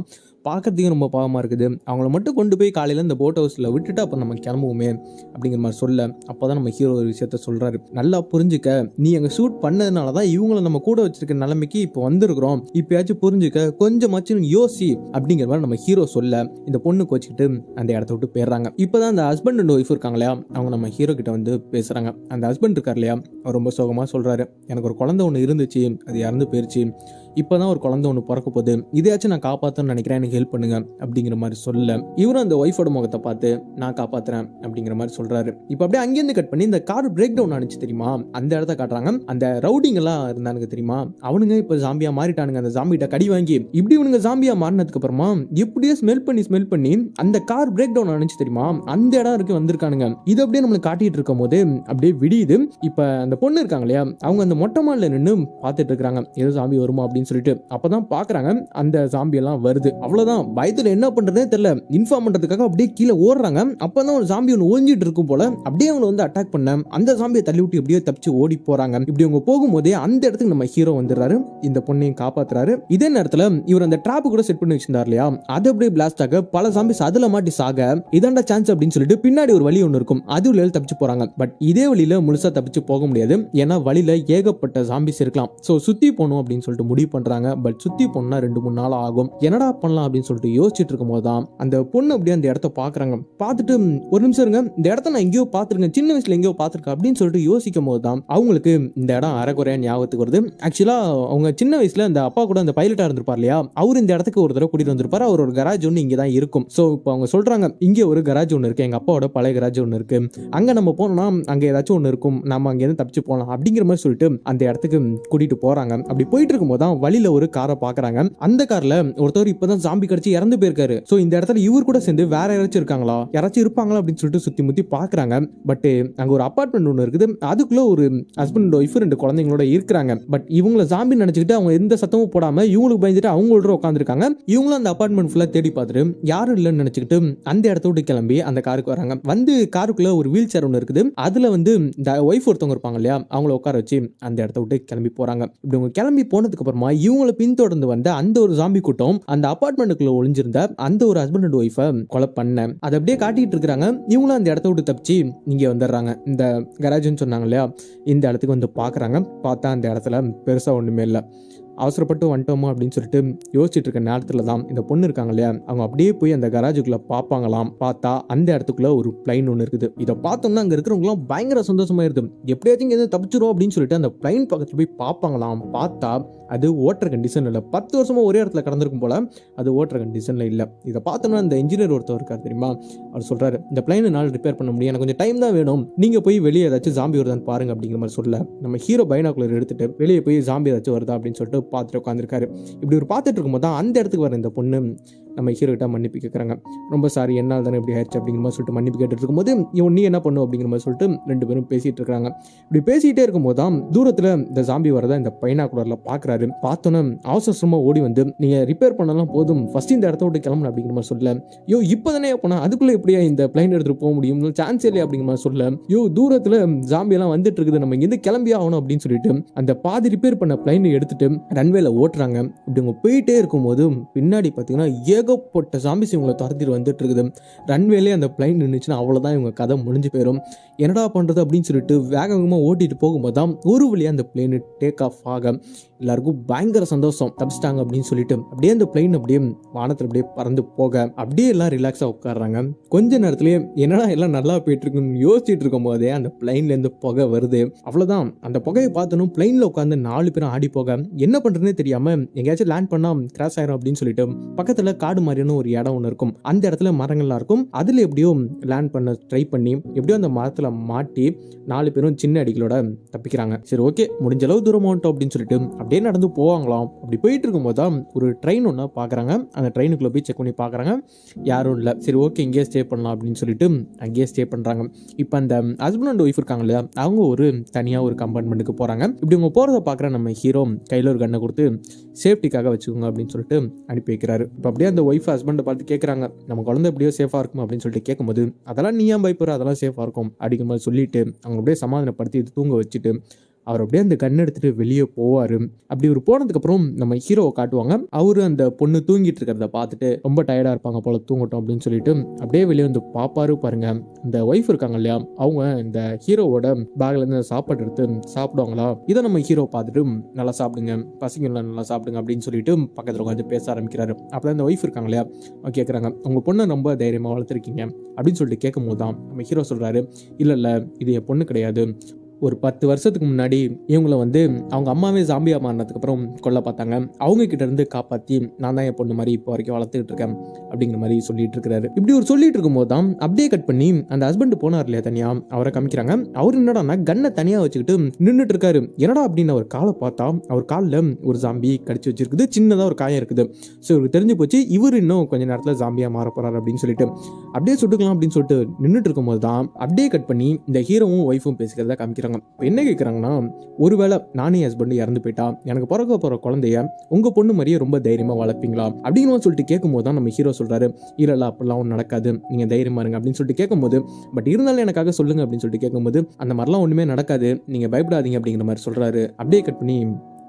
பார்க்கறதுக்கும் ரொம்ப பாவமாக இருக்குது. அவங்கள மட்டும் கொண்டு போய் காலையில் இந்த போட் ஹவுஸில் விட்டுட்டு அப்போ நம்ம கிளம்புவோமே அப்படிங்கிற மாதிரி சொல்ல அப்போ தான் நம்ம ஹீரோ ஒரு விஷயத்த சொல்கிறாரு நல்லா புரிஞ்சுக்க நீ அங்கே ஷூட் பண்ணதுனால தான் இவங்கள நம்ம கூட வச்சிருக்க நிலைமைக்கு இப்போ வந்திருக்கிறோம். இப்போயாச்சும் புரிஞ்சுக்க கொஞ்சமாச்சும் யோசி அப்படிங்கிற மாதிரி நம்ம ஹீரோ சொல்ல இந்த பொண்ணு கோச்சிக்கிட்டு அந்த இடத்த விட்டு போயிடுறாங்க. இப்போ தான் அந்த ஹஸ்பண்ட் அண்ட் ஒய்ஃப் இருக்காங்க இல்லையா? அவங்க நம்ம ஹீரோ கிட்ட வந்து பேசுகிறாங்க அந்த ஹஸ்பண்ட் இருக்கார் இல்லையா? அவர் ரொம்ப சோகமாக சொல்கிறாரு எனக்கு ஒரு குழந்தை ஒன்று இருந்துச்சு. அது இறந்து போயிருச்சு. இப்போ தான் ஒரு குழந்தை ஒன்று பிறக்க போகுது. இதையாச்சும் நான் காப்பாற்றணும்னு நினைக்கிறேன். எனக்கு ஹெல்ப் பண்ணுங்க அப்படிங்கிற மாதிரி சொல்ல இவரும் அந்த ஒய்ஃபோட முகத்தை பார்த்து நான் காப்பாத்துறேன் அப்படிங்கிற மாதிரி சொல்றாரு. இப்போ அப்படியே அங்கேருந்து கட் பண்ணி இந்த கார் பிரேக் டவுன் ஆனிச்சு தெரியுமா? அந்த இடத்த காட்டுறாங்க. அந்த ரவுடிங்கெல்லாம் இருந்தானுங்க தெரியுமா? அவனுங்க இப்போ ஜாம்பியா மாறிட்டானுங்க. அந்த ஜாம்பிகிட்ட கடி வாங்கி இப்படி இவனுங்க ஜாம்பியா மாறினதுக்கு அப்புறமா எப்படியோ ஸ்மெல் பண்ணி ஸ்மெல் பண்ணி அந்த கார் பிரேக் டவுன் ஆனிச்சு தெரியுமா? அந்த இடம் வரைக்கும் வந்திருக்கானுங்க. இது அப்படியே நம்மளுக்கு காட்டிட்டு இருக்கும் போது அப்படியே விடியுது. இப்போ அந்த பொண்ணு இருக்காங்க இல்லையா? அவங்க அந்த மொட்டை மாலில் நின்று பார்த்துட்டு இருக்காங்க ஏதோ ஜாம்பி வருமா அப்படின்னு சொல்லிட்டு அப்பதான் பாக்குறாங்க. அந்த ஜாம்பி எல்லாம் வருது. அவ்வளவுதான். பயத்துல என்ன பண்றதே தெரியல. இன்ஃபார்ம் பண்றதுக்காக அப்படியே கீழே ஓடுறாங்க. அப்பதான் ஒரு ஜாம்பி ஒன்று ஒழிஞ்சிட்டு இருக்கும் போல அப்படியே அவங்களை வந்து அட்டாக் பண்ண அந்த ஜாம்பியை தள்ளி விட்டு எப்படியோ தப்பிச்சு ஓடி போறாங்க. இப்படி அவங்க போகும்போதே அந்த இடத்துக்கு நம்ம ஹீரோ வந்துடுறாரு. இந்த பொண்ணையும் காப்பாத்துறாரு. இதே நேரத்துல இவர் அந்த ட்ராப் கூட செட் பண்ணி வச்சிருந்தார் இல்லையா? அது அப்படியே பிளாஸ்ட் ஆக பல ஜாம்பிஸ் அதுல மாட்டி சாக இதாண்டா சான்ஸ் அப்படின்னு சொல்லிட்டு பின்னாடி ஒரு வழி ஒன்று இருக்கும். அது வழியில தப்பிச்சு போறாங்க. பட் இதே வழியில முழுசா தப்பிச்சு போக முடியாது. ஏன்னா வழியில ஏகப்பட்ட ஜாம்பிஸ் இருக்கலாம். சோ சுத்தி போகணும் அப்படின்னு சொல்லிட்டு முடிவு பண்றாங்க. பட் சுத்தி போனா ரெண்டு மூணு நாள் ஆகும். என்னடா பண்ணலாம் அப்படின்னு சொல்லிட்டு யோசிச்சுட்டு இருக்கும் தான் அந்த பொண்ணு அப்படியே அந்த இடத்த பாக்குறாங்க பார்த்துட்டு ஒரு நிமிஷம் இருங்க. இந்த இடத்த நான் எங்கேயோ பார்த்துருக்கேன். சின்ன வயசுல எங்கேயோ பார்த்துருக்கேன். அப்படின்னு சொல்லிட்டு யோசிக்கும் போது தான் அவங்களுக்கு இந்த இடம் அறகுறையா ஞாபகத்துக்கு வருது. ஆக்சுவலா அவங்க சின்ன வயசுல அந்த அப்பா கூட அந்த பைலட்டா இருந்திருப்பார் இல்லையா? அவர் இந்த இடத்துக்கு ஒரு தடவை கூட்டிட்டு வந்திருப்பாரு. அவர் ஒரு கராஜ் ஒன்று இங்கே தான் இருக்கும். ஸோ இப்போ அவங்க சொல்றாங்க இங்கே ஒரு கராஜ் ஒன்று இருக்கு. எங்க அப்பாவோட பழைய கராஜ் ஒன்று இருக்கு. அங்க நம்ம போனோம்னா அங்க ஏதாச்சும் ஒன்று இருக்கும். நம்ம அங்கேருந்து தப்பிச்சு போகலாம் அப்படிங்கிற மாதிரி சொல்லிட்டு அந்த இடத்துக்கு கூட்டிட்டு போறாங்க. அப்படி போயிட்டு இருக்கும்போது தான் வழியில ஒரு காரை பாக்குறாங்க. அந்த கார்ல ஒருத்தர் இப்பதான் ஜாம்பி கடிச்சு இறந்து போயிருக்காரு. சோ இந்த இடத்துல இவர் கூட சேர்ந்து வேற யாராச்சும் இருக்காங்களா? யாராச்சும் இருப்பாங்களா அப்படின்னு சொல்லிட்டு சுத்தி முத்தி பாக்குறாங்க. பட் eh, அங்க ஒரு அப்பார்ட்மெண்ட் ஒன்று இருக்குது. அதுக்குள்ள ஒரு ஹஸ்பண்ட் ஒய்ஃப் ரெண்டு குழந்தைங்களோட இருக்கிறாங்க. பட் இவங்கள ஜாம்பி நினைச்சுக்கிட்டு அவங்க எந்த சத்தமும் போடாம இவங்களுக்கு பயந்துட்டு அவங்களோட உட்காந்துருக்காங்க இவங்களும் அந்த அப்பார்ட்மெண்ட் ஃபுல்லா தேடி பார்த்துட்டு யாரும் இல்லைன்னு நினைச்சுக்கிட்டு அந்த இடத்த விட்டு கிளம்பி அந்த காருக்கு வராங்க. வந்து காருக்குள்ள ஒரு வீல் சேர் ஒன்று இருக்குது. அதுல வந்து இந்த ஒய்ஃப் ஒருத்தவங்க இருப்பாங்க இல்லையா? அவங்கள உட்கார வச்சு அந்த இடத்த விட்டு கிளம்பி போறாங்க. இப்படி அவங்க கிளம்பி போனதுக்கு அப்புறமா இவங்களை பின்தொடர்ந்து வந்த அந்த ஒரு ஜாம்பி கூட்டம் அந்த அபார்ட்மெண்ட்டுக்குள்ள ஒளிஞ்சிருந்த அந்த ஒரு ஹஸ்பண்ட் அண்ட் ஒய்ஃபை கொலை பண்ண. அதை அப்படியே காட்டிட்டு இருக்கிறாங்க. இவங்களும் அந்த இடத்த விட்டு தப்பிச்சு இங்கே வந்துடுறாங்க. இந்த கராஜ்னு சொன்னாங்க இல்லையா? இந்த இடத்துக்கு வந்து பார்க்குறாங்க. பார்த்தா அந்த இடத்துல பெருசாக ஒன்றுமே இல்லை. அவசரப்பட்டு வந்துட்டோமோ அப்படின்னு சொல்லிட்டு யோசிச்சுட்டு இருக்க நேரத்தில் தான் இந்த பொண்ணு இருக்காங்க இல்லையா? அவங்க அப்படியே போய் அந்த கராஜுக்குள்ளே பார்ப்பாங்களாம் பார்த்தா அந்த இடத்துக்குள்ள ஒரு பிளைன் ஒன்று இருக்குது. இதை பார்த்தோம்னா அங்கே இருக்கிறவங்களாம் பயங்கர சந்தோஷமாயிருது. எப்படியாச்சும் இங்கே தப்பிச்சிரும் அப்படின்னு சொல்லிட்டு அந்த பிளைன் பக்கத்தில் போய் பார்ப்பாங்களாம் பார்த்தா அது ஓட்டுற கண்டிஷன் இல்லை பத்து வருஷமாக ஒரே இடத்துல கடந்திருக்கும் போல அது ஓட்டுற கண்டிஷனில் இல்லை. இதை பார்த்தோம்னா இந்த இன்ஜினியர் ஒருத்தர் இருக்கார் தெரியுமா? அவர் சொல்கிறார் இந்த பிளைனை நாள் ரிப்பேர் பண்ண முடியும். எனக்கு கொஞ்சம் டைம் தான் வேணும். நீங்கள் போய் வெளியே ஏதாச்சும் ஜாம்பி வருதான்னு பாருங்க அப்படிங்கிற மாதிரி சொல்ல நம்ம ஹீரோ பைனாக்குலர் எடுத்துட்டு வெளியே போய் ஜாம்பி ஏதாச்சும் வருதா அப்படின்னு சொல்லிட்டு பார்த்துட்டு உட்காந்துருக்காரு இப்படி ஒரு பார்த்துட்டு இருக்கும்போது தான் அந்த இடத்துக்கு வர இந்த பொண்ணு நம்ம ஹீரோகிட்ட மன்னிப்பு கேட்குறாங்க ரொம்ப சாரி என்னால் தானே இப்படி ஆயிடுச்சு அப்படிங்கிற மாதிரி சொல்லிட்டு மன்னிப்பு கேட்டுட்டு இருக்கும்போது இவன் நீ என்ன பண்ணும் அப்படிங்கிற மாதிரி சொல்லிட்டு ரெண்டு பேரும் பேசிட்டு இருக்காங்க. இப்படி பேசிட்டே இருக்கும்போது தான் தூரத்தில் இந்த ஜாம்பி வரதை இந்த பைனாக்குலரில் பார்க்குறாரு பார்த்தோன்னே அவசரமாக ஓடி வந்து நீங்கள் ரிப்பேர் பண்ணலாம் போதும். ஃபர்ஸ்ட் இந்த இடத்த விட்டு கிளம்பணும் அப்படிங்கிற மாதிரி சொல்லல. யோ இப்போ தானே போனால் அதுக்குள்ளே எப்படியா இந்த பிளைன் எடுத்துகிட்டு போக முடியும் சான்ஸ் இல்லையா? அப்படிங்கிற மாதிரி சொல்ல யோ தூரத்தில் ஜாம்பியெல்லாம் வந்துட்டு இருக்குது. நம்ம இங்கேருந்து கிளம்பியே ஆகணும் அப்படின்னு சொல்லிட்டு அந்த பாதி ரிப்பேர் பண்ண பிளைனை எடுத்துட்டு ரன்வேல ஓட்டுறாங்க. இப்படி அவங்க போயிட்டே இருக்கும்போது பின்னாடி பார்த்தீங்கன்னா ஏகப்பட்ட ஜாம்பிஸ் இவங்களை துரத்திட்டு வந்துட்டு இருக்குது ரன்வேலே அந்த பிளைன் நின்றுச்சுன்னா அவ்வளோதான் இவங்க கதை முடிஞ்சு போயிடும் என்னடா பண்ணுறது அப்படின்னு சொல்லிட்டு வேக வேகமாக ஓட்டிட்டு போகும்போது தான் ஒரு வழியாக அந்த பிளேனு டேக் ஆஃப் ஆக எல்லாருக்கும் பயங்கர சந்தோஷம். தப்பிச்சிட்டாங்க அப்படின்னு சொல்லிட்டு அப்படியே அந்த பிளைன் அப்படியே வானத்தில் அப்படியே பறந்து போக அப்படியே எல்லாம் ரிலாக்ஸாக உட்காடுறாங்க கொஞ்ச நேரத்துலேயே என்னடா எல்லாம் நல்லா போயிட்டு இருக்குன்னு யோசிச்சுட்டு இருக்கும் போதே அந்த பிளைன்லேருந்து புகை வருது. அவ்வளோதான் அந்த புகையை பார்த்தனும் பிளைனில் உட்காந்து நாலு பேரும் ஆடி போக என்ன பண்ணுறதுனே தெரியாமல் எங்கேயாச்சும் லேண்ட் பண்ணால் கிராஷ் ஆயிரும் அப்படின்னு சொல்லிட்டு பக்கத்தில் காடு மாதிரியான ஒரு இடம் ஒன்று இருக்கும். அந்த இடத்துல மரங்கள்லாம் இருக்கும். அதில் எப்படியோ லேண்ட் பண்ண ட்ரை பண்ணி எப்படியோ அந்த மரத்தில் மாட்டி நாலு பேரும் சின்ன அடிகளோட தப்பிக்கிறாங்க. சரி ஓகே முடிஞ்ச அளவு தூரம் ஆகட்டும் அப்படின்னு சொல்லிட்டு அப்படியே நடந்து போவாங்களாம். அப்படி போயிட்டு இருக்கும்போது தான் ஒரு ட்ரெயின் ஒன்று பார்க்குறாங்க அந்த ட்ரெயினுக்குள்ளே போய் செக் பண்ணி பார்க்குறாங்க யாரும் இல்லை. சரி ஓகே இங்கேயே ஸ்டே பண்ணலாம் அப்படின்னு சொல்லிட்டு அங்கேயே ஸ்டே பண்ணுறாங்க இப்போ அந்த ஹஸ்பண்ட் அண்ட் ஒய்ஃப் இருக்காங்க இல்லையா அவங்க ஒரு தனியாக ஒரு கம்பார்ட்மெண்ட்டுக்கு போகிறாங்க இப்படி அவங்க போகிறத பார்க்குற நம்ம ஹீரோ கையில் ஒரு கண்ணை கண்ணை கொடுத்து சேஃப்டிக்காக வச்சுக்கோங்க அப்படின்னு சொல்லிட்டு அனுப்பி வைக்கிறாரு. இப்போ அப்படியே அந்த ஒய்ஃப் ஹஸ்பண்டை பார்த்து கேட்குறாங்க நம்ம குழந்தை எப்படியோ சேஃபாக இருக்கும்? அப்படின்னு சொல்லிட்டு கேட்கும்போது அதெல்லாம் நீ ஏன் பயப்படுற? அதெல்லாம் சேஃபாக இருக்கும் அப்படிங்கிற மாதிரி சொல்லிட்டு அவங்க அப்படியே சமாதானப்படுத்தி இது தூங்க வச்சுட்டு அவர் அப்படியே அந்த கண் எடுத்துட்டு வெளியே போவார். அப்படி ஒரு போனதுக்கப்புறம் நம்ம ஹீரோவை காட்டுவாங்க. அவர் அந்த பொண்ணு தூங்கிட்டு இருக்கிறத பார்த்துட்டு ரொம்ப டயர்டாக இருப்பாங்க போல தூங்கட்டும் அப்படின்னு சொல்லிட்டு அப்படியே வெளியே வந்து பாப்பாரு பாருங்க. இந்த ஒய்ஃப் இருக்காங்க இல்லையா? அவங்க இந்த ஹீரோவோட பேக்ல இருந்து சாப்பாடு எடுத்து சாப்பிடுவாங்களா? இதை நம்ம ஹீரோ பார்த்துட்டு நல்லா சாப்பிடுங்க. பசங்க நல்லா சாப்பிடுங்க அப்படின்னு சொல்லிட்டு பக்கத்தில் உட்காந்து பேச ஆரம்பிக்கிறாரு. அப்போ இந்த ஒய்ஃப் இருக்காங்க இல்லையா? கேட்குறாங்க உங்கள் பொண்ணை ரொம்ப தைரியமாக வளர்த்துருக்கீங்க. அப்படின்னு சொல்லிட்டு கேட்கும் போது தான் நம்ம ஹீரோ சொல்கிறாரு இல்லை இல்லை இது என் பொண்ணு கிடையாது. ஒரு பத்து வருஷத்துக்கு முன்னாடி இவங்கள வந்து அவங்க அம்மாவே ஜாம்பியா மாறினதுக்கப்புறம் கொல்ல பார்த்தாங்க. அவங்க கிட்ட இருந்து காப்பாற்றி நான் தான் என் பொண்ணு மாதிரி இப்போ வரைக்கும் வளர்த்துக்கிட்டு இருக்கேன் அப்படிங்கிற மாதிரி சொல்லிட்டு இருக்கிறாரு. இப்படி ஒரு சொல்லிட்டு இருக்கும்போது தான் அப்படியே கட் பண்ணி அந்த ஹஸ்பண்ட் போனார் இல்லையா தனியா? அவரை காமிக்கிறாங்க. அவர் என்னடான்னா கண்ணை தனியா வச்சுக்கிட்டு நின்றுட்டு இருக்காரு. என்னடா அப்படின்னு அவர் காலை பார்த்தா அவர் காலில் ஒரு ஜாம்பி கடிச்சு வச்சிருக்குது. சின்னதாக ஒரு காயம் இருக்குது. ஸோ இவருக்கு தெரிஞ்சு போச்சு இவர் இன்னும் கொஞ்ச நேரத்தில் ஜாம்பியா மாற போறாரு அப்படின்னு சொல்லிட்டு. அப்படியே சுட்டுக்கலாம் அப்படின்னு சொல்லிட்டு நின்றுட்டு இருக்கும்போது தான் அப்படியே கட் பண்ணி இந்த ஹீரோவும் ஒய்ஃபும் பேசுகிறதா காமிக்கிறாங்க. இப்போ என்ன கேட்குறாங்கன்னா ஒருவேளை நானே ஹஸ்பண்ட் இறந்து போயிட்டா எனக்கு பிறக்க போகிற குழந்தைய உங்கள் பொண்ணு மாதிரியே ரொம்ப தைரியமாக வளர்ப்பீங்களா? அப்படின்னு சொல்லிட்டு கேட்கும்போது தான் நம்ம ஹீரோ சொல்கிறாரு இல்லைல்ல அப்படிலாம் ஒன்றும் நடக்காது. நீங்கள் தைரியமாக இருங்க. அப்படின்னு சொல்லிட்டு கேட்கும்போது பட் இருந்தாலும் எனக்காக சொல்லுங்கள் அப்படின்னு சொல்லிட்டு கேட்கும்போது அந்த மாதிரிலாம் ஒன்றுமே நடக்காது. நீங்கள் பயப்படாதீங்க. அப்படிங்கிற மாதிரி சொல்கிறாரு அப்படியே கட் பண்ணி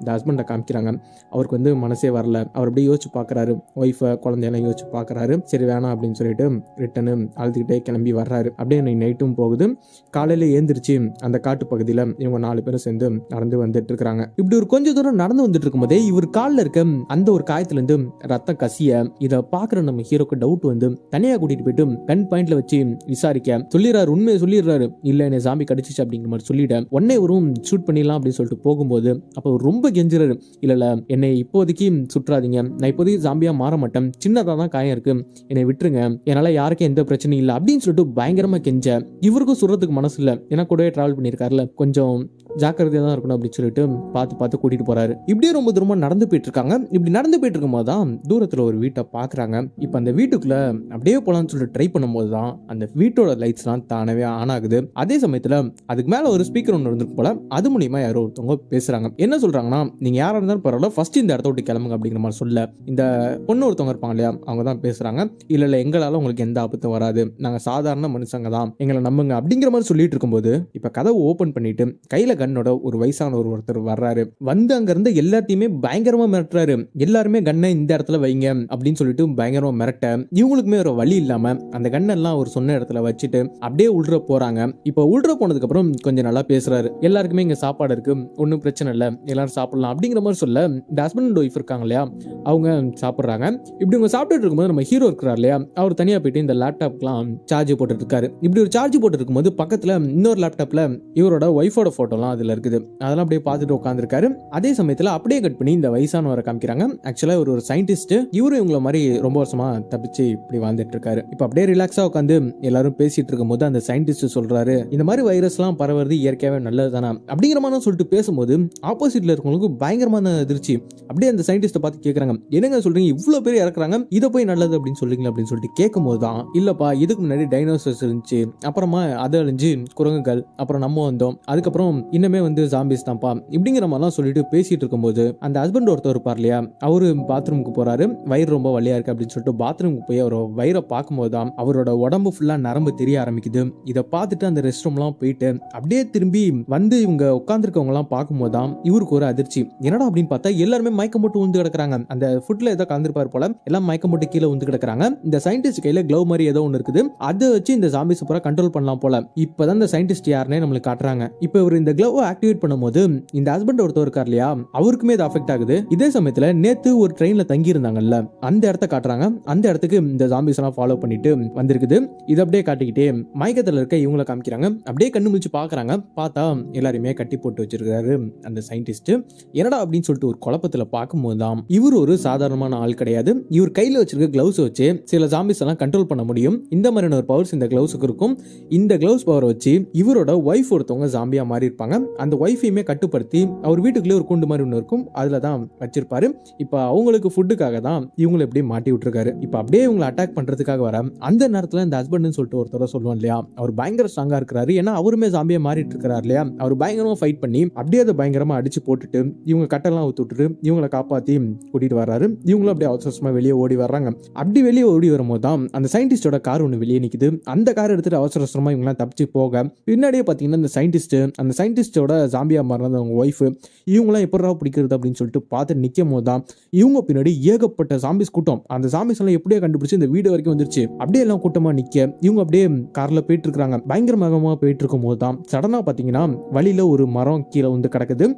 இந்த ஹஸ்பண்டை காமிக்கிறாங்க. அவருக்கு வந்து மனசே வரல. அவர் அப்படியே யோசிச்சு பார்க்குறாரு ஒய்ஃபை குழந்தையெல்லாம் யோசிச்சு பார்க்குறாரு சரி வேணாம் அப்படின்னு சொல்லிட்டு ரிட்டனு அழுதுகிட்டே கிளம்பி வர்றாரு. அப்படியே அன்னைக்கு நைட்டும் போகுது. காலையில் ஏந்திரிச்சு அந்த காட்டு பகுதியில் இவங்க நாலு பேரும் சேர்ந்து நடந்து வந்துட்டு இருக்கிறாங்க. இப்படி ஒரு கொஞ்ச தூரம் நடந்து வந்துட்டு இருக்கும்போதே இவர் காலில் இருக்க அந்த ஒரு காயத்துலேருந்து ரத்தம் கசிய இதை பார்க்குற நம்ம ஹீரோக்கு டவுட் வந்து தனியாக கூட்டிட்டு போயிட்டு கன் பாயிண்ட்ல வச்சு விசாரிக்க சொல்லிடுறாரு. உண்மையை சொல்லிடுறாரு. இல்லை என்னை சாமி கடிச்சிச்சு அப்படிங்கிற மாதிரி சொல்லிட்டேன் உடனே இவரும் ஷூட் பண்ணிடலாம் அப்படின்னு சொல்லிட்டு போகும்போது அப்போ ரொம்ப ரொம்ப கெஞ்சுறாரு. இல்லை இல்லை என்னை இப்போதைக்கு சுற்றாதீங்க. நான் இப்போதைக்கு ஜாம்பியாக மாற மாட்டேன். சின்னதாக தான் காயம் இருக்குது என்னை விட்டுருங்க. என்னால் யாருக்கும் எந்த பிரச்சனையும் இல்லை. அப்படின்னு சொல்லிட்டு பயங்கரமாக கெஞ்ச. இவருக்கும் சுடுறதுக்கு மனசு இல்லை. ஏன்னா கூடவே ட்ராவல் பண்ணியிருக்காருல கொஞ்சம் ஜாக்கிரதையாக தான் இருக்கணும் அப்படின்னு சொல்லிட்டு பார்த்து பார்த்து கூட்டிட்டு போறாரு. இப்படியே ரொம்ப தூரமாக நடந்து போயிட்டு இருக்காங்க இப்படி நடந்து போயிட்டு இருக்கும்போது தான் தூரத்தில் ஒரு வீட்டை பார்க்குறாங்க. இப்போ அந்த வீட்டுக்குள்ள அப்படியே போகலான்னு சொல்லிட்டு ட்ரை பண்ணும்போது தான் அந்த வீட்டோட லைட்ஸ்லாம் தானவே ஆன் ஆகுது. அதே சமயத்தில் அதுக்கு மேலே ஒரு ஸ்பீக்கர் ஒன்று இருந்திருக்கு போல அது மூலியமா யாரோ ஒருத்தவங்க பேசுறாங்க. என்ன சொல்றாங்கன்னா நீங்க யாரா இருந்தாலும் பரவாயில்ல ஃபர்ஸ்ட் இந்த இடத்த விட்டு கிளம்புங்க அப்படிங்கிற மாதிரி சொல்ல இந்த பொண்ணு ஒருத்தவங்க இருப்பாங்க இல்லையா அவங்க தான் பேசுறாங்க. இல்ல இல்ல எங்களால உங்களுக்கு எந்த ஆபத்தும் வராது. நாங்க சாதாரண மனுஷங்க தான். எங்களை நம்புங்க அப்படிங்கிற மாதிரி சொல்லிட்டு இருக்கும்போது இப்போ கதவை ஓப்பன் பண்ணிட்டு கையில கண்ணோட ஒரு வயசான ஒரு ஒருத்தர் வர்றாரு. வந்து அங்கேருந்து எல்லாத்தையுமே பயங்கரமா மிரட்டுறாரு. எல்லாருமே கண்ணை இந்த இடத்துல வைங்க அப்படின்னு சொல்லிட்டு பயங்கரமா மிரட்ட இவங்களுக்குமே ஒரு வழி இல்லாம அந்த கண்ணெல்லாம் அவர் சொன்ன இடத்துல வச்சுட்டு அப்படியே உள்ற போறாங்க. இப்போ உள்ற போனதுக்கு அப்புறம் கொஞ்சம் நல்லா பேசுறாரு. எல்லாருக்குமே இங்க சாப்பாடு இருக்கு. ஒன்றும் பிரச்சனை இல்லை. எல்லாரும் சாப்பிடலாம் அப்படிங்கிற மாதிரி சொல்ல இந்த ஹஸ்பண்ட் அண்ட் ஒய்ஃப் இருக்காங்க இல்லையா? அவங்க சாப்பிட்றாங்க. இப்படி இவங்க சாப்பிட்டுட்டு இருக்கும்போது நம்ம ஹீரோ இருக்கிறார் இல்லையா? அவர் தனியாக போயிட்டு இந்த லேப்டாப்லாம் சார்ஜ் போட்டுட்டு இருக்காரு. இப்படி ஒரு சார்ஜ் போட்டு இருக்கும்போது பக்கத்தில் இன்னொரு லேப்டாப்ல இவரோட ஒய்ஃபோட ஃபோட்டோலாம் அதில் இருக்குது. அதெல்லாம் அப்படியே பார்த்துட்டு உட்காந்துருக்காரு அதே சமயத்தில் அப்படியே கட் பண்ணி இந்த வயசானவரை காமிக்கிறாங்க. ஆக்சுவலாக இவர் ஒரு சயின்டிஸ்ட் இவரும் இவங்கள மாதிரி ரொம்ப வருஷமா தப்பிச்சு இப்படி வாழ்ந்துட்டு இருக்காரு இப்போ அப்படியே ரிலாக்ஸாக உட்காந்து எல்லாரும் பேசிட்டு இருக்கும்போது அந்த சயின்டிஸ்ட் சொல்றாரு இந்த மாதிரி வைரஸ்லாம் பரவுறது இயற்கையாகவே நல்லது தானே அப்படிங்கிற மாதிரி சொல்லிட்டு பேசும்போது ஆப்போசிட்ல இருக்கவங்களுக்கு பயங்கரமான அதிர்ச்சி. அப்படியே அந்த சயின்டிஸ்ட்டை பார்த்து கேட்குறாங்க என்னங்க சொல்றீங்க? இவ்வளோ பேர் இறக்குறாங்க. இதை போய் நல்லது அப்படின்னு சொல்றீங்களா? அப்படின்னு சொல்லிட்டு கேட்கும்போது தான் இல்லப்பா இதுக்கு முன்னாடி டைனோசர்ஸ் இருந்துச்சு. அப்புறமா அதை அழிஞ்சு குரங்குகள் அப்புறம் நம்ம வந்தோம். அதுக்கப்புறம் இன்னுமே வந்து ஜாம்பிஸ் தான்ப்பா. இப்படிங்கிற மாதிரிலாம் சொல்லிட்டு பேசிட்டு இருக்கும்போது அந்த ஹஸ்பண்ட் ஒருத்தர் இருப்பார் இல்லையா? அவரு பாத்ரூமுக்கு போறாரு. வயிறு ரொம்ப வழியா இருக்கு அப்படின்னு சொல்லிட்டு பாத்ரூமுக்கு போய் அவர் வயிறை பார்க்கும்போது தான் அவரோட உடம்பு ஃபுல்லா நரம்பு தெரிய ஆரம்பிக்குது. இதை பார்த்துட்டு அந்த ரெஸ்ட் ரூம்லாம் போயிட்டு அப்படியே திரும்பி வந்து இவங்க உட்காந்துருக்கவங்க எல்லாம் பார்க்கும்போது தான் இவருக்கு ஒரு அதிர்ச்சி. என்னடா அப்படின்னு பார்த்தா எல்லாருமே மயக்கம் போட்டு உந்து கிடக்குறாங்க. அந்த ஃபுட்ல ஏதோ கலந்துருப்பாரு போல எல்லாம் மயக்கம் போட்டு கீழே உந்து கிடக்குறாங்க. இந்த சயின்டிஸ்ட் கையில க்ளவ் மாதிரி ஏதோ ஒன்று இருக்குது. அதை வச்சு இந்த ஜாம்பிஸ் பூரா கண்ட்ரோல் பண்ணலாம் போல. இப்பதான் இந்த சயின்டிஸ்ட் யாருன்னே நம்மளுக்கு காட்டுறாங்க. இப்போ இவர் இந்த க்ளவ் ஆக்டிவேட் பண்ணும்போது இந்த ஹஸ்பண்ட் ஒருத்தர் இருக்கார் இல்லையா அவருக்குமே இது அஃபெக்ட் ஆகுது. இதே சமயத்துல நேத்து ஒரு ட்ரெயின்ல தங்கி இருந்தாங்கல்ல அந்த இடத்த காட்டுறாங்க. அந்த இடத்துக்கு இந்த ஜாம்பிஸ் எல்லாம் ஃபாலோ பண்ணிட்டு வந்திருக்குது. இதை அப்படியே காட்டிக்கிட்டே மயக்கத்துல இருக்க இவங்களை காமிக்கிறாங்க. அப்படியே கண்ணு முடிச்சு பாக்குறாங்க பார்த்தா எல்லாருமே கட்டி போட்டு வச்சிருக்காரு அந்த சயின்டிஸ்ட் என்னடா அப்படின்னு சொல்லிட்டு ஒரு குழப்பத்துல பார்க்கும்போது தான் இவர் ஒரு சாதாரணமான ஆள் கிடையாது. இவர் கையில வச்சிருக்க கிளவுஸ் வச்சு சில ஜாம்பிஸ் எல்லாம் கண்ட்ரோல் பண்ண முடியும். இந்த மாதிரியான ஒரு பவர்ஸ் இந்த கிளவுஸுக்கு இருக்கும். இந்த கிளவுஸ் பவரை வச்சு இவரோட ஒய்ஃப் ஒருத்தவங்க ஜாம்பியா மாறி இருப்பாங்க அந்த ஒய்ஃபையுமே கட்டுப்படுத்தி அவர் வீட்டுக்குள்ளே ஒரு கூண்டு மாதிரி ஒன்று இருக்கும். அதில் தான் வச்சிருப்பாரு. இப்போ அவங்களுக்கு ஃபுட்டுக்காக தான் இவங்களை எப்படியே மாட்டி விட்டுருக்காரு. இப்போ அப்படியே இவங்களை அட்டாக் பண்ணுறதுக்காக வர அந்த நேரத்தில் இந்த ஹஸ்பண்ட்னு சொல்லிட்டு ஒருத்தர சொல்லுவோம் இல்லையா? அவர் பயங்கர ஸ்ட்ராங்காக இருக்கிறாரு. ஏன்னா அவருமே சாம்பியை மாறிட்டு இருக்கிறார் இல்லையா? அவர் பயங்கரமாக ஃபைட் பண்ணி அப்படியே அதை பயங்கரமாக அடிச்சு போட்டுட்டு இவங்க கட்டெல்லாம் ஊத்துட்டு இவங்களை காப்பாற்றி கூட்டிட்டு வர்றாரு. இவங்களும் அப்படியே அவசரமாக வெளியே ஓடி வர்றாங்க. அப்படி வெளியே ஓடி வரும்போது தான் அந்த சயின்டிஸ்டோட கார் ஒன்று வெளியே நிற்குது அந்த கார் எடுத்துகிட்டு அவசர அவசரமாக இவங்களாம் தப்பிச்சு போக பின்னாடியே பார்த்தீங்கன்னா இந்த சயின்டிஸ்ட் அந்த சயின்டிஸ்டோட ஜாம்பியா மாறினது அவங்க ஒய்ஃபு இவங்களாம் எப்படா பிடிக்கிறது அப்படின்னு சொல்லிட்டு பார்த்து நிற்கும் போது தான் இவங்க பின்னாடி ஏகப்பட்ட சாம்பிஸ் கூட்டம். அந்த சாம்பிஸ் எல்லாம் எப்படியே கண்டுபிடிச்சு இந்த வீடு வரைக்கும் வந்துருச்சு? அப்படியே எல்லாம் கூட்டமாக நிற்க இவங்க அப்படியே காரில் போயிட்டு இருக்காங்க பயங்கர போயிட்டு இருக்கும் போது தான் சடனாக பார்த்தீங்கன்னா வழியில் ஒரு மரம் கீழே வந்து கிடக்குது.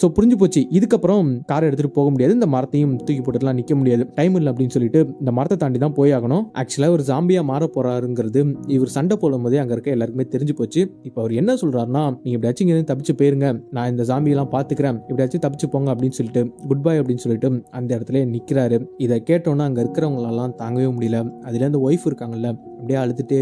ஸோ புரிஞ்சு போச்சு. இதுக்கப்புறம் காரை எடுத்துகிட்டு போக முடியாது. இந்த மரத்தையும் தூக்கி போட்டுலாம் நிற்க முடியாது. டைம் இல்லை அப்படின்னு சொல்லிட்டு இந்த மரத்தை தாண்டி தான் போய் ஆகணும். ஆக்சுவலாக ஒரு ஜாம்பியாக மாற போகிறாருங்கிறது இவர் சண்டை போடும் போதே அங்கே இருக்க எல்லாருக்குமே தெரிஞ்சு போச்சு. இப்போ அவர் என்ன சொல்கிறாருன்னா நீங்கள் எப்படியாச்சும் இங்கே தப்பிச்சு போயிருங்க. நான் இந்த ஜாம்பியெல்லாம் பார்த்துக்கிறேன். எப்படியாச்சும் தப்பிச்சு போங்க அப்படின்னு சொல்லிட்டு குட் பை அப்படின்னு சொல்லிட்டு அந்த இடத்துல நிற்கிறாரு இதை கேட்டோன்னா அங்கே இருக்கிறவங்களெல்லாம் தாங்கவே முடியல. அதுலேருந்து ஒய்ஃப் இருக்காங்கல்ல அப்படியே அழுதுட்டு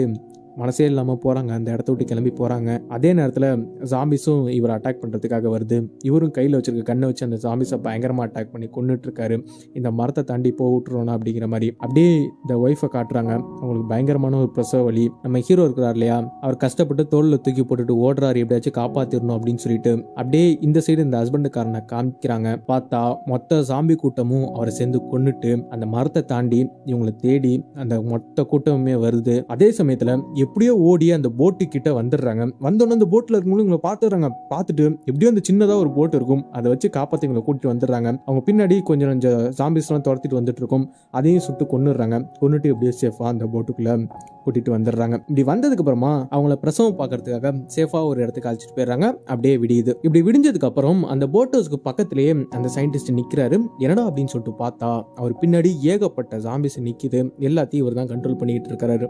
மனசே இல்லாமல் போகிறாங்க அந்த இடத்த விட்டு கிளம்பி போகிறாங்க அதே நேரத்தில் ஜாம்பிஸும் இவர் அட்டாக் பண்ணுறதுக்காக வருது. இவரும் கையில் வச்சிருக்க கண்ணை வச்சு அந்த ஜாம்பிஸை பயங்கரமாக அட்டாக் பண்ணி கொண்டுட்டுருக்காரு இந்த மரத்தை தாண்டி போக அப்படிங்கிற மாதிரி. அப்படியே இந்த ஒய்ஃபை காட்டுறாங்க. அவங்களுக்கு பயங்கரமான ஒரு பிரசவ வலி. நம்ம ஹீரோ இருக்கிறார் இல்லையா? அவர் கஷ்டப்பட்டு தோளில் தூக்கி போட்டுட்டு ஓடுறாரு. எப்படியாச்சும் காப்பாற்றிடணும் அப்படின்னு சொல்லிட்டு அப்படியே இந்த சைடு இந்த ஹஸ்பண்டுக்காரனை காமிக்கிறாங்க. பார்த்தா மொத்த ஜாம்பி கூட்டமும் அவரை சேர்ந்து கொன்னுட்டு அந்த மரத்தை தாண்டி இவங்களை தேடி அந்த மொத்த கூட்டமுமே வருது. அதே சமயத்தில் எப்படியோ ஓடி அந்த போட்டு கிட்ட வந்துடுறாங்க. வந்தோடனே அந்த போட்டில் இருக்கவங்களும் இவங்களை பார்த்துறாங்க பார்த்துட்டு எப்படியோ அந்த சின்னதாக ஒரு போட் இருக்கும். அதை வச்சு காப்பாற்றி இவங்களை கூட்டிட்டு வந்துடுறாங்க. அவங்க பின்னாடி கொஞ்சம் கொஞ்சம் சாம்பிஸ்லாம் துரத்திட்டு வந்துட்டு இருக்கும். அதையும் சுட்டு கொன்னுடுறாங்க. கொன்னுட்டு எப்படியோ சேஃபாக அந்த போட்டுக்குள்ளே கூட்டிட்டு வந்துடுறாங்க. இப்படி வந்ததுக்கு அப்புறமா அவங்கள பிரசவம் பார்க்கறதுக்காக சேஃபா ஒரு இடத்துக்கு அழைச்சிட்டு போயிடுறாங்க. அப்படியே விடியுது. இப்படி விடிஞ்சதுக்கு அப்புறம் அந்த போட் ஹவுஸ்க்கு பக்கத்திலேயே அந்த சயின்டிஸ்ட் நிக்கிறாரு. என்னடா? அப்படின்னு சொல்லிட்டு பார்த்தா அவர் பின்னாடி ஏகப்பட்ட ஜாம்பிஸ் நிக்குது. எல்லாத்தையும் இவர் தான் கண்ட்ரோல் பண்ணிட்டு இருக்காரு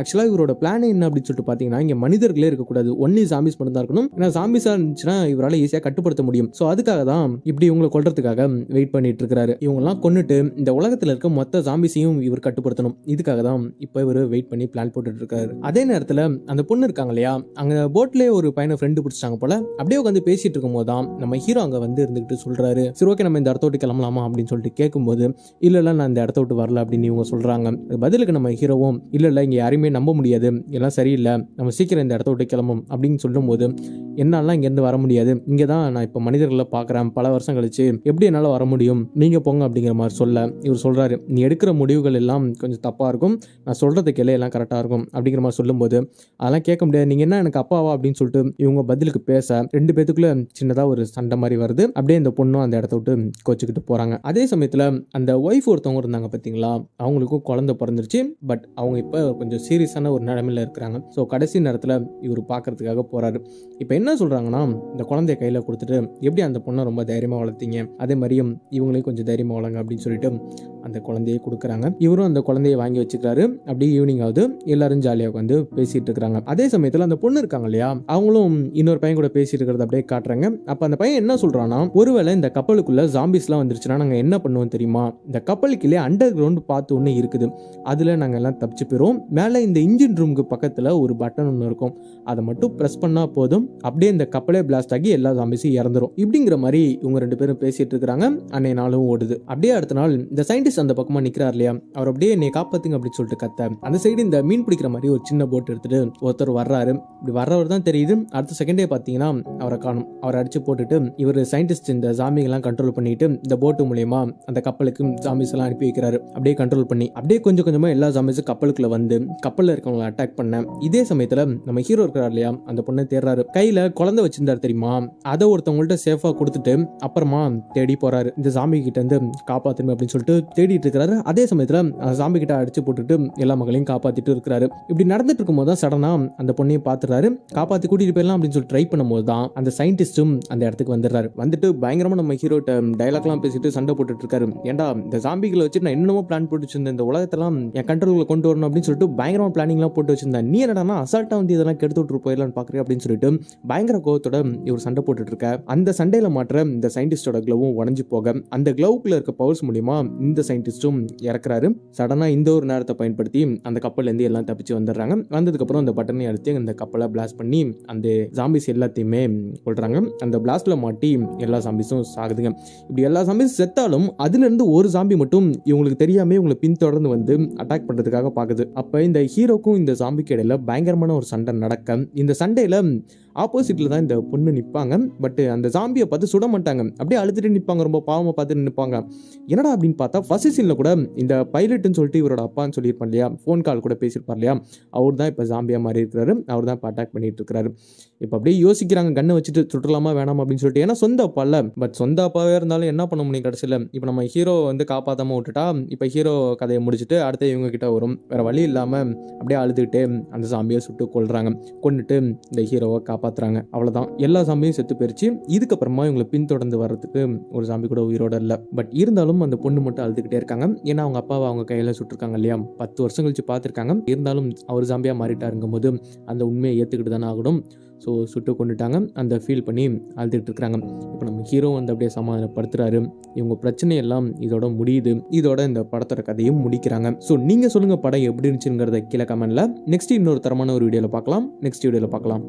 ஆக்சுவலாக இவரோட பிளான் என்ன அப்படின்னு சொல்லிட்டு பார்த்தீங்கன்னா இங்கே மனிதர்களே இருக்கக்கூடாது. ஒன்லி ஜாம்பிஸ் மட்டும் தான் இருக்கணும். ஏன்னா ஜாம்பிஸாக இருந்துச்சுன்னா இவரால் ஈஸியாக கட்டுப்படுத்த முடியும். ஸோ அதுக்காக தான் இப்படி இவங்களை கொள்றதுக்காக வெயிட் பண்ணிட்டு இருக்காரு. இவங்கெல்லாம் கொண்டுட்டு இந்த உலகத்தில் இருக்க மொத்த ஜாம்பிஸையும் இவர் கட்டுப்படுத்தணும். இதுக்காக தான் இப்போ இவர் வெயிட் பண்ணி பிளான் போட்டுட்டு இருக்காரு அதே நேரத்தில் அந்த பொண்ணு இருக்காங்க இல்லையா? அங்கே போட்லேயே ஒரு பையனை ஃப்ரெண்டு பிடிச்சாங்க போல. அப்படியே உட்காந்து பேசிட்டு இருக்கும் போது தான் நம்ம ஹீரோ அங்கே வந்து இருந்துகிட்டு சொல்றாரு. சரி ஓகே நம்ம இந்த இடத்த விட்டு கிளம்பலாமா அப்படின்னு சொல்லிட்டு கேட்கும்போது இல்ல இல்ல நான் இந்த இடத்த விட்டு வரல அப்படின்னு இவங்க சொல்றாங்க. பதிலுக்கு நம்ம ஹீரோவும் இல்ல இல்ல இங்க யாரையுமே நம்ப முடியாது. எல்லாம் சரியில்லை. நம்ம சீக்கிரம் இந்த இடத்த விட்டு கிளம்பும் அப்படின்னு சொல்லும்போது என்னாலாம் இங்கேருந்து வர முடியாது. இங்கே தான் நான் இப்போ மனிதர்களை பார்க்குறேன் பல வருஷம் கழிச்சு எப்படி என்னால் வர முடியும்? நீங்கள் போங்க அப்படிங்கிற மாதிரி சொல்ல இவர் சொல்கிறாரு நீ எடுக்கிற முடிவுகள் எல்லாம் கொஞ்சம் தப்பாக இருக்கும். நான் சொல்கிறத கேள்வி எல்லாம் கரெக்டாக இருக்கும் அப்படிங்கிற மாதிரி சொல்லும்போது அதெல்லாம் கேட்க முடியாது. நீங்கள் என்ன எனக்கு அப்பாவா? அப்படின்னு சொல்லிட்டு இவங்க பதிலுக்கு பேச ரெண்டு பேத்துக்குள்ள சின்னதாக ஒரு சண்டை மாதிரி வருது. அப்படியே இந்த பொண்ணும் அந்த இடத்த விட்டு கோச்சிக்கிட்டு போகிறாங்க அதே சமயத்தில் அந்த ஒய்ஃப் ஒருத்தவங்க இருந்தாங்க பார்த்தீங்களா அவங்களுக்கும் குழந்தை பிறந்துருச்சு. பட் அவங்க இப்போ கொஞ்சம் சீரியஸான ஒரு நிலமையில் இருக்கிறாங்க. ஸோ கடைசி நேரத்தில் இவர் பார்க்கறதுக்காக போகிறாரு இப்போ என்ன சொல்கிறாங்கன்னா இந்த குழந்தைய கையில் கொடுத்துட்டு எப்படி அந்த பொண்ணை ரொம்ப தைரியமாக வளர்த்தீங்க? அதே மாதிரியும் இவங்களையும் கொஞ்சம் தைரியமாக வளங்க அப்படின்னு சொல்லிட்டு அந்த குழந்தையை கொடுக்குறாங்க. இவரும் அந்த குழந்தையை வாங்கி வச்சுக்கிறாரு. அப்படியே ஈவினிங் ஆகுது. எல்லாரும் ஜாலியாக உட்காந்து பேசிட்டு இருக்கிறாங்க. அதே சமயத்தில் அந்த பொண்ணு இருக்காங்க இல்லையா? அவங்களும் இன்னொரு பையன் கூட பேசிட்டு இருக்கிறத அப்படியே காட்டுறாங்க. அப்போ அந்த பையன் என்ன சொல்றான்னா ஒருவேளை இந்த கப்பலுக்குள்ள ஜாம்பிஸ்லாம் வந்துருச்சுன்னா நாங்கள் என்ன பண்ணுவோம் தெரியுமா? இந்த கப்பலுக்குள்ளே அண்டர் கிரவுண்ட் பார்த்து ஒன்று இருக்குது. அதில் நாங்கள் எல்லாம் தப்பிச்சு போயிடும் மேலே இந்த இன்ஜின் ரூமுக்கு பக்கத்தில் ஒரு பட்டன் ஒன்று இருக்கும். அதை மட்டும் ப்ரெஸ் பண்ணால் போதும். அப்படியே இந்த கப்பலே பிளாஸ்ட் ஆகி எல்லா ஜாம்பிஸும் இறந்துரும். இப்படிங்கிற மாதிரி இவங்க ரெண்டு பேரும் பேசிட்டு இருக்கிறாங்க. அன்னைய நாளும் ஓடுது. அப்படியே அடுத்த நாள் இந்த சயின்டிஸ்ட் அந்த பக்கமாக நிற்கிறார் இல்லையா? அவர் அப்படியே என்னை காப்பாத்துங்க அப்படின்னு சொல்லிட்டு கத்த. அந்த சைடு இந்த மீன் பிடிக்கிற மாதிரி ஒரு சின்ன போட் எடுத்துட்டு ஒருத்தர் வர்றாரு. இப்படி வர்றவர் தான் தெரியுது. அடுத்த செகண்டே பார்த்தீங்கன்னா அவரை காணும். அவரை அடிச்சு போட்டுட்டு இவர் சயின்டிஸ்ட் இந்த ஜாம்பிங்கெல்லாம் கண்ட்ரோல் பண்ணிட்டு இந்த போட்டு மூலயமா அந்த கப்பலுக்கு ஜாமிஸ் எல்லாம் அனுப்பி வைக்கிறாரு. அப்படியே கண்ட்ரோல் பண்ணி அப்படியே கொஞ்சம் கொஞ்சமா எல்லா ஜாமிஸும் கப்பலுக்குள்ள வந்து கப்பல்ல இருக்கவங்களை அட்டாக் பண்ண இதே சமயத்துல நம்ம ஹீரோ இருக்கிறார் இல்லையா? அந்த பொண்ணை தேடுறாரு. கையில குழந்தை வச்சிருந்தாரு தெரியுமா? அதை ஒருத்தவங்கள்ட்ட சேஃபா கொடுத்துட்டு அப்புறமா தேடி போறாரு. இந்த சாமி கிட்ட இருந்து காப்பாத்தணும் அப்படின்னு சொல்லிட்டு தேடிட்டு இருக்கிறாரு. அதே சமயத்துல அந்த ஜாம்பி கிட்ட அடிச்சு போட்டுட்டு எல்லா மக்களையும் காப்பாத்திட்டு இருக்கிறாரு இப்படி நடந்துட்டு இருக்கும்போது தான் சடனா அந்த பொண்ணையும் பாத்துறாரு காப்பாத்தி கூட்டிட்டு போயிடலாம் அப்படின்னு சொல்லி ட்ரை பண்ணும்போது தான் அந்த சயின்டிஸ்டும் அந்த இடத்துக்கு வந்துடுறாரு. வந்துட்டு பயங்கரமா நம்ம ஹீரோட்ட டைலாக்லாம் பேசிட்டு சண்டை போட்டுட்டு இருக்காரு ஏண்டா இந்த சாம்பிகளை வச்சு நான் என்னென்னமோ பிளான் போட்டு வச்சிருந்தேன் இந்த உலகத்தெல்லாம் என் கண்ட்ரோலுக்கு கொண்டு வரணும் அப்படின்னு சொல்லிட்டு பயங்கரமா பிளானிங்லாம் போட்டு வச்சிருந்தேன் நீ என்னடா அசால்ட்டா வந்து இதெல்லாம் கெடுத்து விட்டு போயிடலாம்னு பாக்குறேன் அப்படின்னு சொல்லிட்டு பயங்கர கோவத்தோட இவர் சண்டை போட்டுட்டு இருக்க அந்த சண்டையில மாற்ற இந்த சயின்டிஸ்டோட க்ளவும் உடஞ்சு போக அந்த க்ளவுக்குள்ள இருக்க பவர்ஸ் மூலியமா இந்த சயின்டிஸ்ட்டும் இறக்குறாரு. சடனாக இந்த ஒரு நேரத்தை பயன்படுத்தி அந்த இருந்து எல்லாம் தப்பிச்சு வந்துடுறாங்க. வந்ததுக்கப்புறம் அந்த பட்டனை அழுத்தி அந்த கப்பலை பிளாஸ்ட் பண்ணி அந்த ஜாம்பிஸ் எல்லாத்தையுமே கொள்றாங்க அந்த பிளாஸ்ட்ல மாட்டி எல்லா ஜாம்பிஸும் சாகுதுங்க. இப்படி எல்லா ஜாம்பிஸ் செத்தாலும் அதுலேருந்து ஒரு ஜாம்பி மட்டும் இவங்களுக்கு தெரியாமல் இவங்களை பின்தொடர்ந்து வந்து அட்டாக் பண்ணுறதுக்காக பார்க்குது அப்போ இந்த ஹீரோக்கும் இந்த ஜாம்பிக்கு இடையில பயங்கரமான ஒரு சண்டை நடக்க இந்த சண்டையில் ஆப்போசிட்டில் தான் இந்த பொண்ணு நிற்பாங்க பட் அந்த ஜாம்பியை பார்த்து சுட மாட்டாங்க. அப்படியே அழுதுட்டு நிற்பாங்க ரொம்ப பாவமாக பார்த்துட்டு நிற்பாங்க என்னடா அப்படின்னு பார்த்தா ஃபர்ஸ்ட் சீனில் கூட இந்த பைலட்னு சொல்லிட்டு இவரோட அப்பான்னு சொல்லியிருப்பார் இல்லையா? ஃபோன் கால் கூட பேசியிருப்பார் இல்லையா? அவர் தான் இப்போ ஜாம்பியாக மாறி இருக்கிறாரு. அவர் தான் இப்போ அட்டாக் பண்ணிட்டு இருக்கிறாரு இப்போ அப்படியே யோசிக்கிறாங்க. கண்ணை வச்சுட்டு சுட்டலாமா வேணாமா அப்படின்னு சொல்லிட்டு. ஏன்னா சொந்த அப்பா இல்லை. பட் சொந்த அப்பாவே இருந்தாலும் என்ன பண்ண முடியும் கடைசியில்? இப்போ நம்ம ஹீரோ வந்து காப்பாற்றாமல் விட்டுட்டா இப்போ ஹீரோ கதையை முடிச்சுட்டு அடுத்து இவங்க கிட்ட வரும். வேறு வழி இல்லாமல் அப்படியே அழுதுகிட்டு அந்த சாம்பியை சுட்டு கொள்கிறாங்க கொண்டுட்டு இந்த ஹீரோவை காப்பாற்ற காப்பாற்றுறாங்க அவ்வளோதான் எல்லா சாம்பியும் செத்து போயிடுச்சு இதுக்கப்புறமா இவங்களை பின்தொடர்ந்து வர்றதுக்கு ஒரு சாம்பி கூட உயிரோட இல்லை. பட் இருந்தாலும் அந்த பொண்ணு மட்டும் அழுதுகிட்டே இருக்காங்க. ஏன்னா அவங்க அப்பாவை அவங்க கையில் சுட்டிருக்காங்க இல்லையா? பத்து வருஷம் கழிச்சு பார்த்துருக்காங்க. இருந்தாலும் அவர் சாம்பியாக மாறிட்டாருங்கும் போது அந்த உண்மையை ஏற்றுக்கிட்டு தானே ஆகணும். ஸோ சுட்டு கொண்டுட்டாங்க. அந்த ஃபீல் பண்ணி அழுதுகிட்டு இருக்கிறாங்க இப்போ நம்ம ஹீரோ வந்து அப்படியே சமாதானப்படுத்துறாரு. இவங்க பிரச்சனையெல்லாம் இதோட முடியுது. இதோட இந்த படத்தோட கதையும் முடிக்கிறாங்க. ஸோ நீங்கள் சொல்லுங்கள் படம் எப்படி இருந்துச்சுங்கிறத கீழே கமெண்ட்ல நெக்ஸ்ட் இன்னொரு தரமான ஒரு வீடியோவில் பார்க்கலாம். நெக்ஸ்ட் வீடியோவில் பார்க்கலாம்.